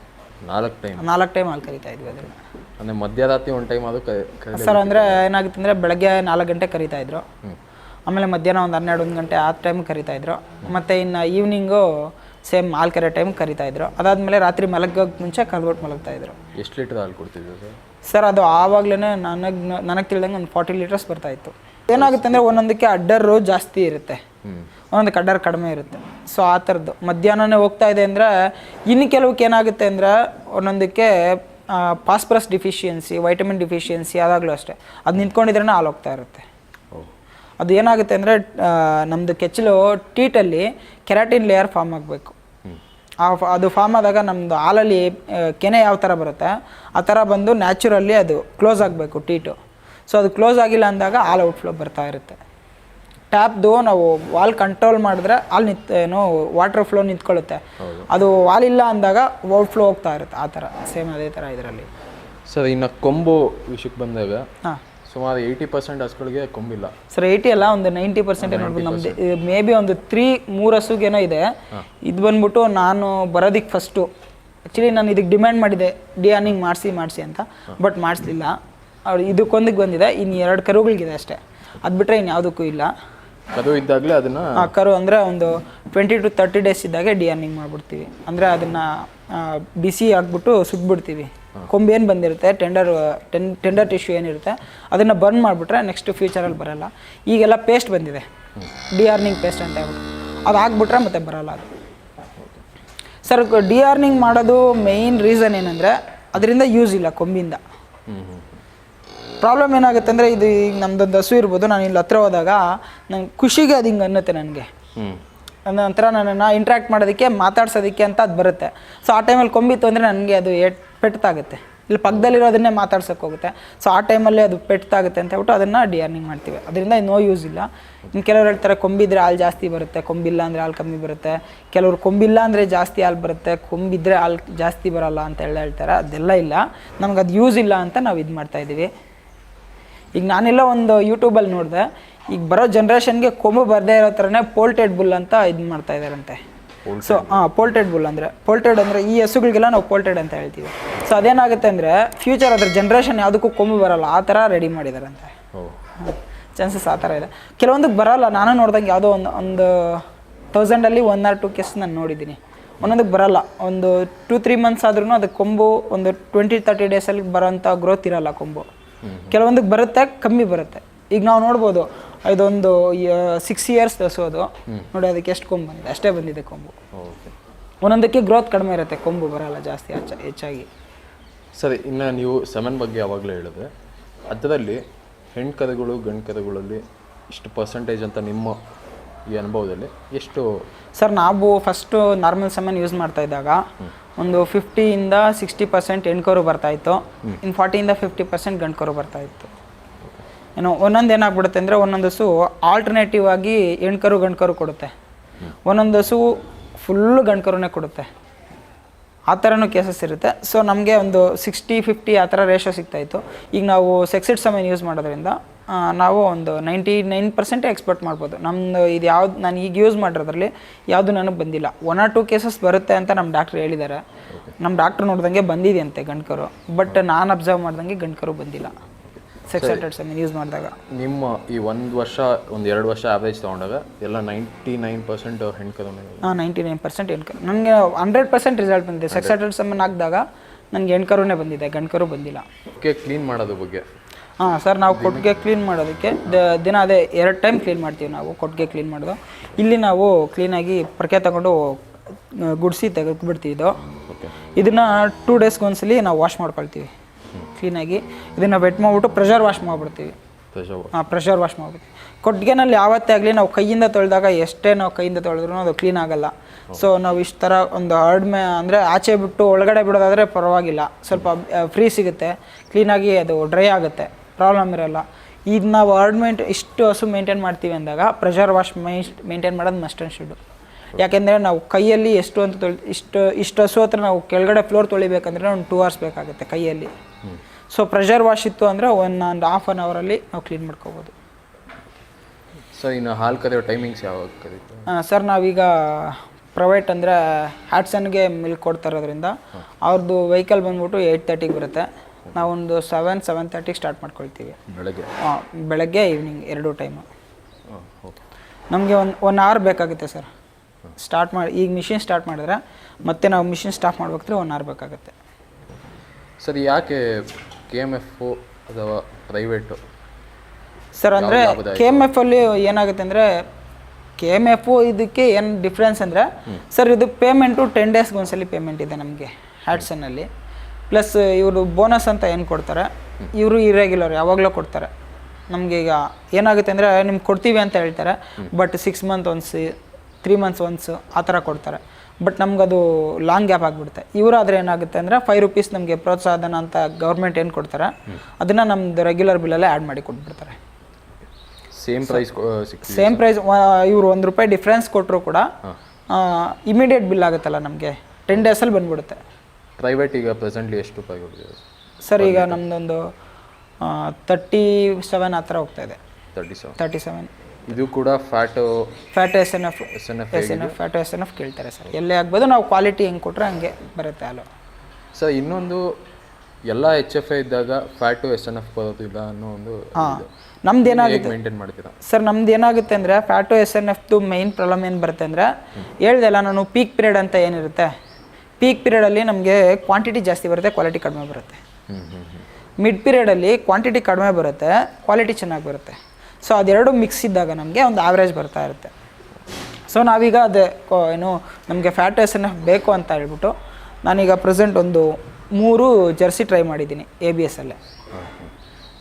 ನಾಲ್ಕು ಟೈಮ್ ನಾಲ್ಕು ಟೈಮ್ ಹಾಲು ಕರಿತಾ ಇದ್ವಿ ಅದನ್ನು ಅಂದರೆ ಮಧ್ಯರಾತ್ರಿ ಒಂದು ಟೈಮ್ ಅದು ಸರ್ ಅಂದರೆ ಏನಾಗುತ್ತೆ ಅಂದರೆ ಬೆಳಗ್ಗೆ ನಾಲ್ಕು ಗಂಟೆ ಕರಿತಾ ಇದ್ರು. ಆಮೇಲೆ ಮಧ್ಯಾಹ್ನ ಒಂದು ಹನ್ನೆರಡು ಒಂದು ಗಂಟೆ ಆ ಟೈಮ್ ಕರಿತಾ ಇದ್ರು. ಮತ್ತು ಇನ್ನು ಈವ್ನಿಂಗು ಸೇಮ್ ಹಾಲು ಕರಿಯೋ ಟೈಮ್ ಕರಿತಾ ಇದ್ರು. ಅದಾದಮೇಲೆ ರಾತ್ರಿ ಮಲಗೋಕೆ ಮುಂಚೆ ಕರ್ಬಿಟ್ಟು ಮಲಗ್ತಾ ಇದ್ರು. ಎಷ್ಟು ಲೀಟರ್ ಹಾಲು ಕೊಡ್ತಿದ್ರು ಸರ್? ಸರ್ ಅದು ಆವಾಗಲೇ ನನಗೆ ನನಗೆ ತಿಳಿದಂಗೆ ಒಂದು ಫಾರ್ಟಿ ಲೀಟರ್ಸ್ ಬರ್ತಾ ಇತ್ತು. ಏನಾಗುತ್ತೆ ಅಂದರೆ ಒಂದೊಂದಕ್ಕೆ ಅಡ್ಡರು ಜಾಸ್ತಿ ಇರುತ್ತೆ. ಒಂದೊಂದಕ್ಕೆ ಅಡ್ಡರ್ ಕಡಿಮೆ ಇರುತ್ತೆ. ಸೊ ಆ ಥರದ್ದು. ಮಧ್ಯಾಹ್ನನೇ ಹೋಗ್ತಾ ಇದೆ ಅಂದರೆ ಇನ್ನು ಕೆಲವಕ್ಕೆ ಏನಾಗುತ್ತೆ ಅಂದರೆ ಒಂದೊಂದಕ್ಕೆ ಪಾಸ್ಪರಸ್ ಡಿಫಿಷಿಯನ್ಸಿ ವೈಟಮಿನ್ ಡಿಫಿಷಿಯನ್ಸಿ ಯಾವಾಗಲೂ ಅಷ್ಟೇ. ಅದು ನಿಂತ್ಕೊಂಡಿದ್ರೆ ಹಾಲು ಹೋಗ್ತಾ ಇರುತ್ತೆ. ಅದು ಏನಾಗುತ್ತೆ ಅಂದರೆ ನಮ್ಮದು ಕೆಚ್ಚಲು ಟೀಟಲ್ಲಿ ಕೆರಾಟಿನ್ ಲೇಯರ್ ಫಾರ್ಮ್ ಆಗಬೇಕು. ಆ ಫ- ಅದು ಫಾರ್ಮ್ ಆದಾಗ ನಮ್ಮದು ಹಾಲಲ್ಲಿ ಕೆನೆ ಯಾವ ಥರ ಬರುತ್ತೆ ಆ ಥರ ಬಂದು ನ್ಯಾಚುರಲ್ಲಿ ಅದು ಕ್ಲೋಸ್ ಆಗಬೇಕು ಟೀಟು. ಸೊ ಅದು ಕ್ಲೋಸ್ ಆಗಿಲ್ಲ ಅಂದಾಗ ಹಾಲ್ ಔಟ್ಫ್ಲೋ ಬರ್ತಾ ಇರುತ್ತೆ. ಟ್ಯಾಪ್ದು ನಾವು ವಾಲ್ ಕಂಟ್ರೋಲ್ ಮಾಡಿದ್ರೆ ಹಾಲು ನಿಂತ ಏನು ವಾಟರ್ ಫ್ಲೋ ನಿಂತ್ಕೊಳ್ಳುತ್ತೆ. ಅದು ವಾಲ್ ಇಲ್ಲ ಅಂದಾಗ ಔಟ್ಫ್ಲೋ ಹೋಗ್ತಾ ಇರುತ್ತೆ ಆ ಥರ ಸೇಮ್ ಅದೇ ಥರ ಇದರಲ್ಲಿ. ಸರ್ ಇನ್ನು ಕೊಂಬು ವಿಷಯಕ್ಕೆ ಬಂದಾಗ ಹಾಂ. ಸುಮಾರು ಏಯ್ಟಿ ಪರ್ಸೆಂಟ್ ಹಸುಗಳಿಗೆ ಕೊಂಬಿಲ್ಲ. ಸರ್ ಏಯ್ಟಿ ಅಲ್ಲ ಒಂದು ನೈಂಟಿ ಪರ್ಸೆಂಟ್ ನೋಡ್ಬೋದು ನಮ್ದು ಮೇ ಬಿ ಒಂದು ತ್ರೀ ಮೂರು ಹಸುಗೇನೋ ಇದೆ. ಇದು ಬಂದ್ಬಿಟ್ಟು ನಾನು ಬರೋದಕ್ಕೆ ಫಸ್ಟು ಆ್ಯಕ್ಚುಲಿ ನಾನು ಇದಕ್ಕೆ ಡಿಮ್ಯಾಂಡ್ ಮಾಡಿದೆ. ಡಿ ಅರ್ನಿಂಗ್ ಮಾಡಿಸಿ ಮಾಡಿಸಿ ಅಂತ. ಬಟ್ ಮಾಡಿಸ್ಲಿಲ್ಲ. ಅವ್ರು ಇದಕ್ಕೊಂದಕ್ಕೆ ಬಂದಿದೆ. ಇನ್ನು ಎರಡು ಕರುಗಳಿಗಿದೆ ಅಷ್ಟೇ. ಅದು ಬಿಟ್ಟರೆ ಇನ್ನು ಯಾವುದಕ್ಕೂ ಇಲ್ಲ. ಕರು ಇದ್ದಾಗಲೇ ಅದನ್ನು ಆ ಕರು ಅಂದರೆ ಒಂದು ಟ್ವೆಂಟಿ ಟು ತರ್ಟಿ ಡೇಸ್ ಇದ್ದಾಗೆ ಡಿ ಅರ್ನಿಂಗ್ ಮಾಡಿಬಿಡ್ತೀವಿ. ಅಂದರೆ ಅದನ್ನು ಬಿಸಿ ಹಾಕ್ಬಿಟ್ಟು ಸುಟ್ಬಿಡ್ತೀವಿ. ಕೊಂಬು ಏನು ಬಂದಿರುತ್ತೆ ಟೆಂಡರ್ ಟೆನ್ ಟೆಂಡರ್ ಟಿಶ್ಯೂ ಏನಿರುತ್ತೆ, ಅದನ್ನು ಬರ್ನ್ ಮಾಡಿಬಿಟ್ರೆ ನೆಕ್ಸ್ಟ್ ಫ್ಯೂಚರಲ್ಲಿ ಬರೋಲ್ಲ. ಈಗೆಲ್ಲ ಪೇಸ್ಟ್ ಬಂದಿದೆ. ಡಿ ಆರ್ನಿಂಗ್ ಪೇಸ್ಟ್ ಅಂತ ಹೇಳ್ಬಿಟ್ಟು. ಅದು ಹಾಕ್ಬಿಟ್ರೆ ಮತ್ತೆ ಬರೋಲ್ಲ ಅದು. ಸರ್ ಡಿ ಆರ್ನಿಂಗ್ ಮಾಡೋದು ಮೇಯ್ನ್ ರೀಸನ್ ಏನಂದರೆ, ಅದರಿಂದ ಯೂಸ್ ಇಲ್ಲ ಕೊಂಬಿಂದ ಪ್ರಾಬ್ಲಮ್ ಏನಾಗುತ್ತೆ ಅಂದರೆ ಇದು ಈಗ ನಮ್ಮದೊಂದು ಹಸು ಇರ್ಬೋದು, ನಾನು ಇಲ್ಲಿ ಹತ್ರ ಹೋದಾಗ, ನಂಗೆ ಖುಷಿಗೆ ಅದು ಹಿಂಗೆ ಅನ್ನುತ್ತೆ ನನಗೆ. ನಂತರ ನನ್ನನ್ನು ಇಂಟ್ರ್ಯಾಕ್ಟ್ ಮಾಡೋದಕ್ಕೆ, ಮಾತಾಡ್ಸೋದಕ್ಕೆ ಅಂತ ಅದು ಬರುತ್ತೆ. ಸೊ ಆ ಟೈಮಲ್ಲಿ ಕೊಂಬಿತ್ತು ಅಂದರೆ ನನಗೆ ಅದು ಎಟ್ ಪೆಟ್ಟಾಗುತ್ತೆ ಇಲ್ಲಿ ಪಕ್ಕದಲ್ಲಿರೋದನ್ನೇ ಮಾತಾಡ್ಸೋಕೆ ಹೋಗುತ್ತೆ. ಸೊ ಆ ಟೈಮಲ್ಲಿ ಅದು ಪೆಟ್ತಾಗುತ್ತೆ ಅಂತ ಹೇಳ್ಬಿಟ್ಟು ಅದನ್ನು ಡಿಯರ್ನಿಂಗ್ ಮಾಡ್ತೀವಿ. ಅದರಿಂದ ನೋ ಯೂಸ್ ಇಲ್ಲ. ಇನ್ನು ಕೆಲವ್ರು ಹೇಳ್ತಾರೆ ಕೊಂಬಿದ್ರೆ ಹಾಲು ಜಾಸ್ತಿ ಬರುತ್ತೆ ಕೊಂಬಿಲ್ಲ ಅಂದರೆ ಹಾಲು ಕಮ್ಮಿ ಬರುತ್ತೆ. ಕೆಲವರು ಕೊಂಬಿಲ್ಲ ಅಂದರೆ ಜಾಸ್ತಿ ಹಾಲು ಬರುತ್ತೆ ಕೊಂಬಿದ್ರೆ ಹಾಲು ಜಾಸ್ತಿ ಬರಲ್ಲ ಅಂತ ಹೇಳಿ ಹೇಳ್ತಾರೆ. ಅದೆಲ್ಲ ಇಲ್ಲ. ನಮ್ಗೆ ಅದು ಯೂಸ್ ಇಲ್ಲ ಅಂತ ನಾವು ಇದು ಮಾಡ್ತಾಯಿದ್ದೀವಿ ಈಗ ನಾನೆಲ್ಲ ಒಂದು ಯೂಟ್ಯೂಬಲ್ಲಿ ನೋಡಿದೆ, ಈಗ ಬರೋ ಜನ್ರೇಷನ್ಗೆ ಕೊಂಬು ಬರದೇ ಇರೋ ಥರನೇ ಪೋಲ್ಟೆಡ್ ಬುಲ್ ಅಂತ ಇದು ಮಾಡ್ತಾ ಇದ್ದಾರಂತೆ ಸೊ ಹಾಂ ಪೋಲ್ಟೆಡ್ ಬುಲ್ ಅಂದರೆ ಪೋಲ್ಟೆಡ್ ಅಂದರೆ ಈ ಹಸುಗಳಿಗೆಲ್ಲ ನಾವು ಪೋಲ್ಟೆಡ್ ಅಂತ ಹೇಳ್ತೀವಿ. ಸೊ ಅದೇನಾಗುತ್ತೆ ಅಂದರೆ ಫ್ಯೂಚರ್ ಅದ್ರ ಜನ್ರೇಷನ್ ಯಾವುದಕ್ಕೂ ಕೊಂಬು ಬರಲ್ಲ ಆ ಥರ ರೆಡಿ ಮಾಡಿದಾರಂತೆ. ಚಾನ್ಸಸ್ ಆ ಥರ ಇದೆ. ಕೆಲವೊಂದಕ್ಕೆ ಬರಲ್ಲ ನಾನು ನೋಡ್ದಂಗೆ ಯಾವುದೋ ಒಂದು ಒಂದು ತೌಸಂಡಲ್ಲಿ ಒನ್ ಆರ್ ಟು ಕೇಸ್ ನಾನು ನೋಡಿದ್ದೀನಿ. ಒಂದೊಂದಕ್ಕೆ ಬರಲ್ಲ ಒಂದು ಟೂ ತ್ರೀ ಮಂತ್ಸ್ ಆದ್ರೂ ಅದಕ್ಕೆ ಕೊಂಬು ಒಂದು ಟ್ವೆಂಟಿ ತರ್ಟಿ ಡೇಸಲ್ಲಿ ಬರೋಂಥ ಗ್ರೋತ್ ಇರಲ್ಲ ಕೊಂಬು. ಕೆಲವೊಂದಕ್ಕೆ ಬರುತ್ತೆ ಕಮ್ಮಿ ಬರುತ್ತೆ. ಈಗ ನಾವು ನೋಡ್ಬೋದು ಇದೊಂದು ಸಿಕ್ಸ್ ಇಯರ್ಸ್ ದಸೋದು ನೋಡಿ ಅದಕ್ಕೆ ಎಷ್ಟು ಕೊಂಬು ಬಂದಿದೆ. ಅಷ್ಟೇ ಬಂದಿದೆ ಕೊಂಬು. ಓಕೆ. ಒಂದೊಂದಕ್ಕೆ ಗ್ರೋತ್ ಕಡಿಮೆ ಇರುತ್ತೆ ಕೊಂಬು ಬರಲ್ಲ ಜಾಸ್ತಿ ಹೆಚ್ಚ ಹೆಚ್ಚಾಗಿ. ಸರಿ ಇನ್ನು ನೀವು ಸೆಮೆನ್ ಬಗ್ಗೆ ಯಾವಾಗಲೂ ಹೇಳಿದ್ರೆ ಅದರಲ್ಲಿ ಹೆಣ್ಣು ಕದೆಗಳು ಗಂಡು ಕದೆಗಳಲ್ಲಿ ಇಷ್ಟು ಪರ್ಸೆಂಟೇಜ್ ಅಂತ ನಿಮ್ಮ ಈ ಅನುಭವದಲ್ಲಿ ಎಷ್ಟು ಸರ್ ನಾವು ಫಸ್ಟು ನಾರ್ಮಲ್ ಸೆಮೆನ್ ಯೂಸ್ ಮಾಡ್ತಾ ಇದ್ದಾಗ ಒಂದು ಫಿಫ್ಟಿಯಿಂದ ಸಿಕ್ಸ್ಟಿ ಪರ್ಸೆಂಟ್ ಹೆಣ್ಕೋರು ಬರ್ತಾಯಿತ್ತು ಇನ್ನು ಫಾರ್ಟಿಯಿಂದ ಫಿಫ್ಟಿ ಪರ್ಸೆಂಟ್ ಗಂಡ್ಕೋರು ಬರ್ತಾಯಿತ್ತು ಏನೋ ಒಂದೊಂದು ಏನಾಗ್ಬಿಡುತ್ತೆ ಅಂದರೆ ಒಂದೊಂದು ಹಸು ಆಲ್ಟರ್ನೇಟಿವ್ ಆಗಿ ಹೆಣ್ಕರು ಗಂಡ್ಕರು ಕೊಡುತ್ತೆ. ಒಂದೊಂದು ಹಸು ಫುಲ್ಲು ಗಂಡ್ಕರುನೇ ಕೊಡುತ್ತೆ. ಆ ಥರನೂ ಕೇಸಸ್ ಇರುತ್ತೆ. ಸೊ ನಮಗೆ ಒಂದು ಸಿಕ್ಸ್ಟಿ ಫಿಫ್ಟಿ ಆ ಥರ ರೇಷೋ ಸಿಗ್ತಾಯಿತ್ತು ಈಗ ನಾವು ಸೆಕ್ಸಿಡ್ ಸಮಯ ಯೂಸ್ ಮಾಡೋದ್ರಿಂದ ನಾವು ಒಂದು ನೈಂಟಿ ನೈನ್ ಪರ್ಸೆಂಟೇ ಎಕ್ಸ್ಪೆಕ್ಟ್ ಮಾಡ್ಬೋದು. ನಮ್ಮದು ಇದು ಯಾವ್ದು ನಾನು ಈಗ ಯೂಸ್ ಮಾಡಿರೋದ್ರಲ್ಲಿ ಯಾವುದು ನನಗೆ ಬಂದಿಲ್ಲ. ಒನ್ ಆರ್ ಟೂ ಕೇಸಸ್ ಬರುತ್ತೆ ಅಂತ ನಮ್ಮ ಡಾಕ್ಟ್ರ್ ಹೇಳಿದ್ದಾರೆ. ನಮ್ಮ ಡಾಕ್ಟ್ರ್ ನೋಡ್ದಂಗೆ ಬಂದಿದೆಯಂತೆ ಗಂಡ್ಕರು. ಬಟ್ ನಾನು ಅಬ್ಸರ್ವ್ ಮಾಡ್ದಂಗೆ ಗಂಡ್ಕರು ಬಂದಿಲ್ಲ. ಸಿಕ್ಸ್ ಹಂಡ್ರೆಡ್ ಸೆವೆನ್ ಯೂಸ್ ಮಾಡಿದಾಗ. ನಿಮ್ಮ ಈ ಒಂದು ವರ್ಷ ಒಂದು ಎರಡು ವರ್ಷ ಆವ್ರೇಜ್ ತೊಗೊಂಡಾಗ ಎಲ್ಲ ನೈಂಟಿ ನೈನ್ ಪರ್ಸೆಂಟ್ ಹೆಣ್ಕದ ಹಾಂ ನೈಂಟಿ ನೈನ್ ಪರ್ಸೆಂಟ್ ಹೆಣ್ಕ ನನಗೆ ಹಂಡ್ರೆಡ್ ಪರ್ಸೆಂಟ್ ರಿಸಲ್ಟ್ ಬಂದಿದೆ. ಸಿಕ್ಸ್ ಹಂಡ್ರೆಡ್ ಸೆವೆನ್ ಹಾಕಿದಾಗ ನನಗೆ ಹೆಣ್ಕರುನೇ ಬಂದಿದೆ. ಗಂಡ್ಕರು ಬಂದಿಲ್ಲ. ಓಕೆ ಕ್ಲೀನ್ ಮಾಡೋದ್ರ ಬಗ್ಗೆ. ಹಾಂ ಸರ್ ನಾವು ಕೊಟ್ಟಿಗೆ ಕ್ಲೀನ್ ಮಾಡೋದಕ್ಕೆ ದಿನ ಅದೇ ಎರಡು ಟೈಮ್ ಕ್ಲೀನ್ ಮಾಡ್ತೀವಿ ನಾವು ಕೊಟ್ಟಿಗೆ ಕ್ಲೀನ್ ಮಾಡೋದು. ಇಲ್ಲಿ ನಾವು ಕ್ಲೀನಾಗಿ ಪರ್ಕೆ ತಗೊಂಡು ಗುಡಿಸಿ ತೆಗೆದ್ಬಿಡ್ತೀವಿ ಇದು. ಇದನ್ನು ಟೂ ಡೇಸ್ಗೆ ಒಂದ್ಸಲಿ ನಾವು ವಾಶ್ ಮಾಡ್ಕೊಳ್ತೀವಿ. ಕ್ಲೀನಾಗಿ ಇದನ್ನು ವೆಟ್ ಮಾಡಿಬಿಟ್ಟು ಪ್ರೆಷರ್ ವಾಶ್ ಮಾಡಿಬಿಡ್ತೀವಿ. ಹಾಂ ಪ್ರೆಷರ್ ವಾಶ್ ಮಾಡಿಬಿಡ್ತೀವಿ. ಕೊಟ್ಟಿಗೆನಲ್ಲಿ ಯಾವತ್ತೇ ಆಗಲಿ ನಾವು ಕೈಯಿಂದ ತೊಳೆದಾಗ ಎಷ್ಟೇ ನಾವು ಕೈಯಿಂದ ತೊಳೆದ್ರೂ ಅದು ಕ್ಲೀನ್ ಆಗಲ್ಲ. ಸೊ ನಾವು ಇಷ್ಟು ಥರ ಒಂದು ಹರ್ಡ್ ಮೇ ಅಂದರೆ ಆಚೆ ಬಿಟ್ಟು ಒಳಗಡೆ ಬಿಡೋದಾದರೆ ಪರವಾಗಿಲ್ಲ. ಸ್ವಲ್ಪ ಫ್ರೀ ಸಿಗುತ್ತೆ. ಕ್ಲೀನಾಗಿ ಅದು ಡ್ರೈ ಆಗುತ್ತೆ. ಪ್ರಾಬ್ಲಮ್ ಇರೋಲ್ಲ. ಇದು ನಾವು ಹರ್ಡ್ ಮೇಂಟ್ ಇಷ್ಟು ಹಸು ಮೇಂಟೈನ್ ಮಾಡ್ತೀವಿ ಅಂದಾಗ ಪ್ರೆಷರ್ ವಾಶ್ ಮೇಂಟೈನ್ ಮಾಡೋದು ಮಸ್ಟ್ ಅಂಡ್ ಶುಡ್ ಯಾಕೆಂದರೆ ನಾವು ಕೈಯಲ್ಲಿ ಎಷ್ಟು ಅಂತ ತೊಳಿ ಇಷ್ಟು ಇಷ್ಟು ಹಸು ಹತ್ರ ನಾವು ಕೆಳಗಡೆ ಫ್ಲೋರ್ ತೊಳಿಬೇಕಂದ್ರೆ ಒಂದು ಟೂ ಅವರ್ಸ್ ಬೇಕಾಗುತ್ತೆ ಕೈಯಲ್ಲಿ. ಸೊ ಪ್ರೆಷರ್ ವಾಶ್ ಇತ್ತು ಅಂದರೆ ಒನ್ ಒಂದು ಹಾಫ್ ಆನ್ ಅವರಲ್ಲಿ ನಾವು ಕ್ಲೀನ್ ಮಾಡ್ಕೋಬೋದು. ಸರ್ ಇನ್ನು ಹಾಲು ಕದಿಯೋ ಟೈಮಿಂಗ್ಸ್ ಯಾವಾಗ ಸರ್ ನಾವೀಗ ಪ್ರೈವೇಟ್ ಅಂದರೆ ಹ್ಯಾಟ್ಸನ್ಗೆ ಮಿಲ್ಕ್ ಕೊಡ್ತಾ ಇರೋದ್ರಿಂದ ಅವ್ರದ್ದು ವೆಹಿಕಲ್ ಬಂದ್ಬಿಟ್ಟು ಏಯ್ಟ್ ತರ್ಟಿಗೆ ಬರುತ್ತೆ. ನಾವೊಂದು ಸೆವೆನ್ ಸೆವೆನ್ ತರ್ಟಿಗೆ ಸ್ಟಾರ್ಟ್ ಮಾಡ್ಕೊಳ್ತೀವಿ. ಬೆಳಗ್ಗೆ? ಹಾಂ ಬೆಳಗ್ಗೆ ಈವ್ನಿಂಗ್ ಎರಡು ಟೈಮು ನಮಗೆ ಒಂದು ಒನ್ ಅವರ್ ಬೇಕಾಗುತ್ತೆ ಸರ್. ಸ್ಟಾರ್ಟ್ ಮಾಡಿ ಈಗ ಮಿಷಿನ್ ಸ್ಟಾರ್ಟ್ ಮಾಡಿದ್ರೆ ಮತ್ತೆ ನಾವು ಮಿಷಿನ್ ಸ್ಟಾಪ್ ಮಾಡ್ಬೇಕಾದ್ರೆ ಒನ್ ಅವರ್ ಬೇಕಾಗುತ್ತೆ. ಸರ್ ಯಾಕೆ ಕೆ ಎಂ ಎಫ್ ಅಥವಾ ಪ್ರೈವೇಟು? ಸರ್ ಅಂದರೆ? ಕೆ ಎಂ ಎಫ್ ಅಲ್ಲಿ ಏನಾಗುತ್ತೆ ಅಂದರೆ ಕೆ ಎಂ ಎಫ್ ಇದಕ್ಕೆ ಏನು ಡಿಫ್ರೆನ್ಸ್ ಅಂದರೆ ಸರ್ ಇದು ಪೇಮೆಂಟು ಟೆನ್ ಡೇಸ್ಗೆ ಒಂದ್ಸಲಿ ಪೇಮೆಂಟ್ ಇದೆ ನಮಗೆ ಹ್ಯಾಟ್ಸನ್ನಲ್ಲಿ ಪ್ಲಸ್ ಇವರು ಬೋನಸ್ ಅಂತ ಏನು ಕೊಡ್ತಾರೆ? ಇವರು ಇರೆಗ್ಯುಲರ್ ಯಾವಾಗಲೂ ಕೊಡ್ತಾರೆ. ನಮಗೆ ಈಗ ಏನಾಗುತ್ತೆ ಅಂದರೆ ನಿಮ್ಗೆ ಕೊಡ್ತೀವಿ ಅಂತ ಹೇಳ್ತಾರೆ but six month once three months once ಆ ಥರ ಕೊಡ್ತಾರೆ. ಬಟ್ ನಮಗದು ಲಾಂಗ್ ಗ್ಯಾಪ್ ಆಗಿಬಿಡುತ್ತೆ. ಇವರಾದರೆ ಏನಾಗುತ್ತೆ ಅಂದರೆ ಫೈವ್ ರುಪೀಸ್ ನಮಗೆ ಪ್ರೋತ್ಸಾಹಧನ ಅಂತ ಗೌರ್ಮೆಂಟ್ ಏನು ಕೊಡ್ತಾರೆ ಅದನ್ನು ನಮ್ಮದು ರೆಗ್ಯುಲರ್ ಬಿಲ್ಲಲ್ಲೇ ಆ್ಯಡ್ ಮಾಡಿ ಕೊಟ್ಬಿಡ್ತಾರೆ. ಸೇಮ್ ಪ್ರೈಸ್ ಸೇಮ್ ಪ್ರೈಸ್ ಇವರು ಒಂದು ರೂಪಾಯಿ ಡಿಫ್ರೆನ್ಸ್ ಕೊಟ್ಟರು ಕೂಡ ಇಮಿಡಿಯೇಟ್ ಬಿಲ್ ಆಗುತ್ತಲ್ಲ ನಮಗೆ. ಟೆನ್ ಡೇಸಲ್ಲಿ ಬಂದ್ಬಿಡುತ್ತೆ. ಪ್ರೈವೇಟ್ ಈಗ ಪ್ರೆಸೆಂಟ್ಲಿ ಎಷ್ಟು ರೂಪಾಯಿ ಸರ್ ಈಗ ನಮ್ಮದೊಂದು ತರ್ಟಿ ಸೆವೆನ್ ಆ ಥರ ಹೋಗ್ತಾ ಇದೆ. ತರ್ಟಿ ಸೆವೆನ್ ತರ್ಟಿ ಸೆವೆನ್ ಇದು ಕೂಡ fat fat S N F S N F S N F ಫ್ಯಾಟೋ S N F ಕೇಳ್ತಾರೆ ಸರ್. ಎಲ್ಲೇ ಆಗ್ಬೋದು ನಾವು ಕ್ವಾಲಿಟಿ ಹೆಂಗೆ ಕೊಟ್ಟರೆ ಹಂಗೆ ಬರುತ್ತೆ ಹಾಲು ಸರ್ ಇನ್ನೊಂದು ಎಲ್ಲ ಎಚ್ ಎಫ್ ಐ ಇದ್ದಾಗ ಫ್ಯಾಟು ಎಸ್ ಎನ್ ಎಫ್ ಬರೋದಿಲ್ಲ ಅನ್ನೋ ಒಂದು ಹಾಂ. ನಮ್ದು ಏನಾಗುತ್ತೆ? ಮೇಂಟೈನ್ ಮಾಡ್ತೀರಾ? ಸರ್ ನಮ್ದು ಏನಾಗುತ್ತೆ ಅಂದರೆ ಫ್ಯಾಟು ಎಸ್ ಎನ್ ಎಫ್ದು ಮೈನ್ ಪ್ರಾಬ್ಲಮ್ ಏನು ಬರುತ್ತೆ ಅಂದರೆ ಹೇಳ್ದಲ್ಲ ನಾನು ಪೀಕ್ ಪೀರಿಯಡ್ ಅಂತ ಏನಿರುತ್ತೆ? ಪೀಕ್ ಪೀರಿಯಡಲ್ಲಿ ನಮಗೆ ಕ್ವಾಂಟಿಟಿ ಜಾಸ್ತಿ ಬರುತ್ತೆ ಕ್ವಾಲಿಟಿ ಕಡಿಮೆ ಬರುತ್ತೆ. ಹ್ಞೂ ಹ್ಞೂ ಹ್ಞೂ ಮಿಡ್ ಪೀರಿಯಡಲ್ಲಿ ಕ್ವಾಂಟಿಟಿ ಕಡಿಮೆ ಬರುತ್ತೆ ಕ್ವಾಲಿಟಿ ಚೆನ್ನಾಗಿ ಬರುತ್ತೆ. ಸೊ ಅದೆರಡು ಮಿಕ್ಸ್ ಇದ್ದಾಗ ನಮಗೆ ಒಂದು ಆವ್ರೇಜ್ ಬರ್ತಾ ಇರುತ್ತೆ. ಸೊ ನಾವೀಗ ಅದೇ ಏನು ನಮಗೆ ಫ್ಯಾಟ್ ಎಸ್ ಎನ್ ಎಫ್ ಬೇಕು ಅಂತ ಹೇಳ್ಬಿಟ್ಟು ನಾನೀಗ ಪ್ರೆಸೆಂಟ್ ಒಂದು ಮೂರು ಜರ್ಸಿ ಟ್ರೈ ಮಾಡಿದ್ದೀನಿ ಎ ಬಿ ಎಸ್ ಅಲ್ಲೇ.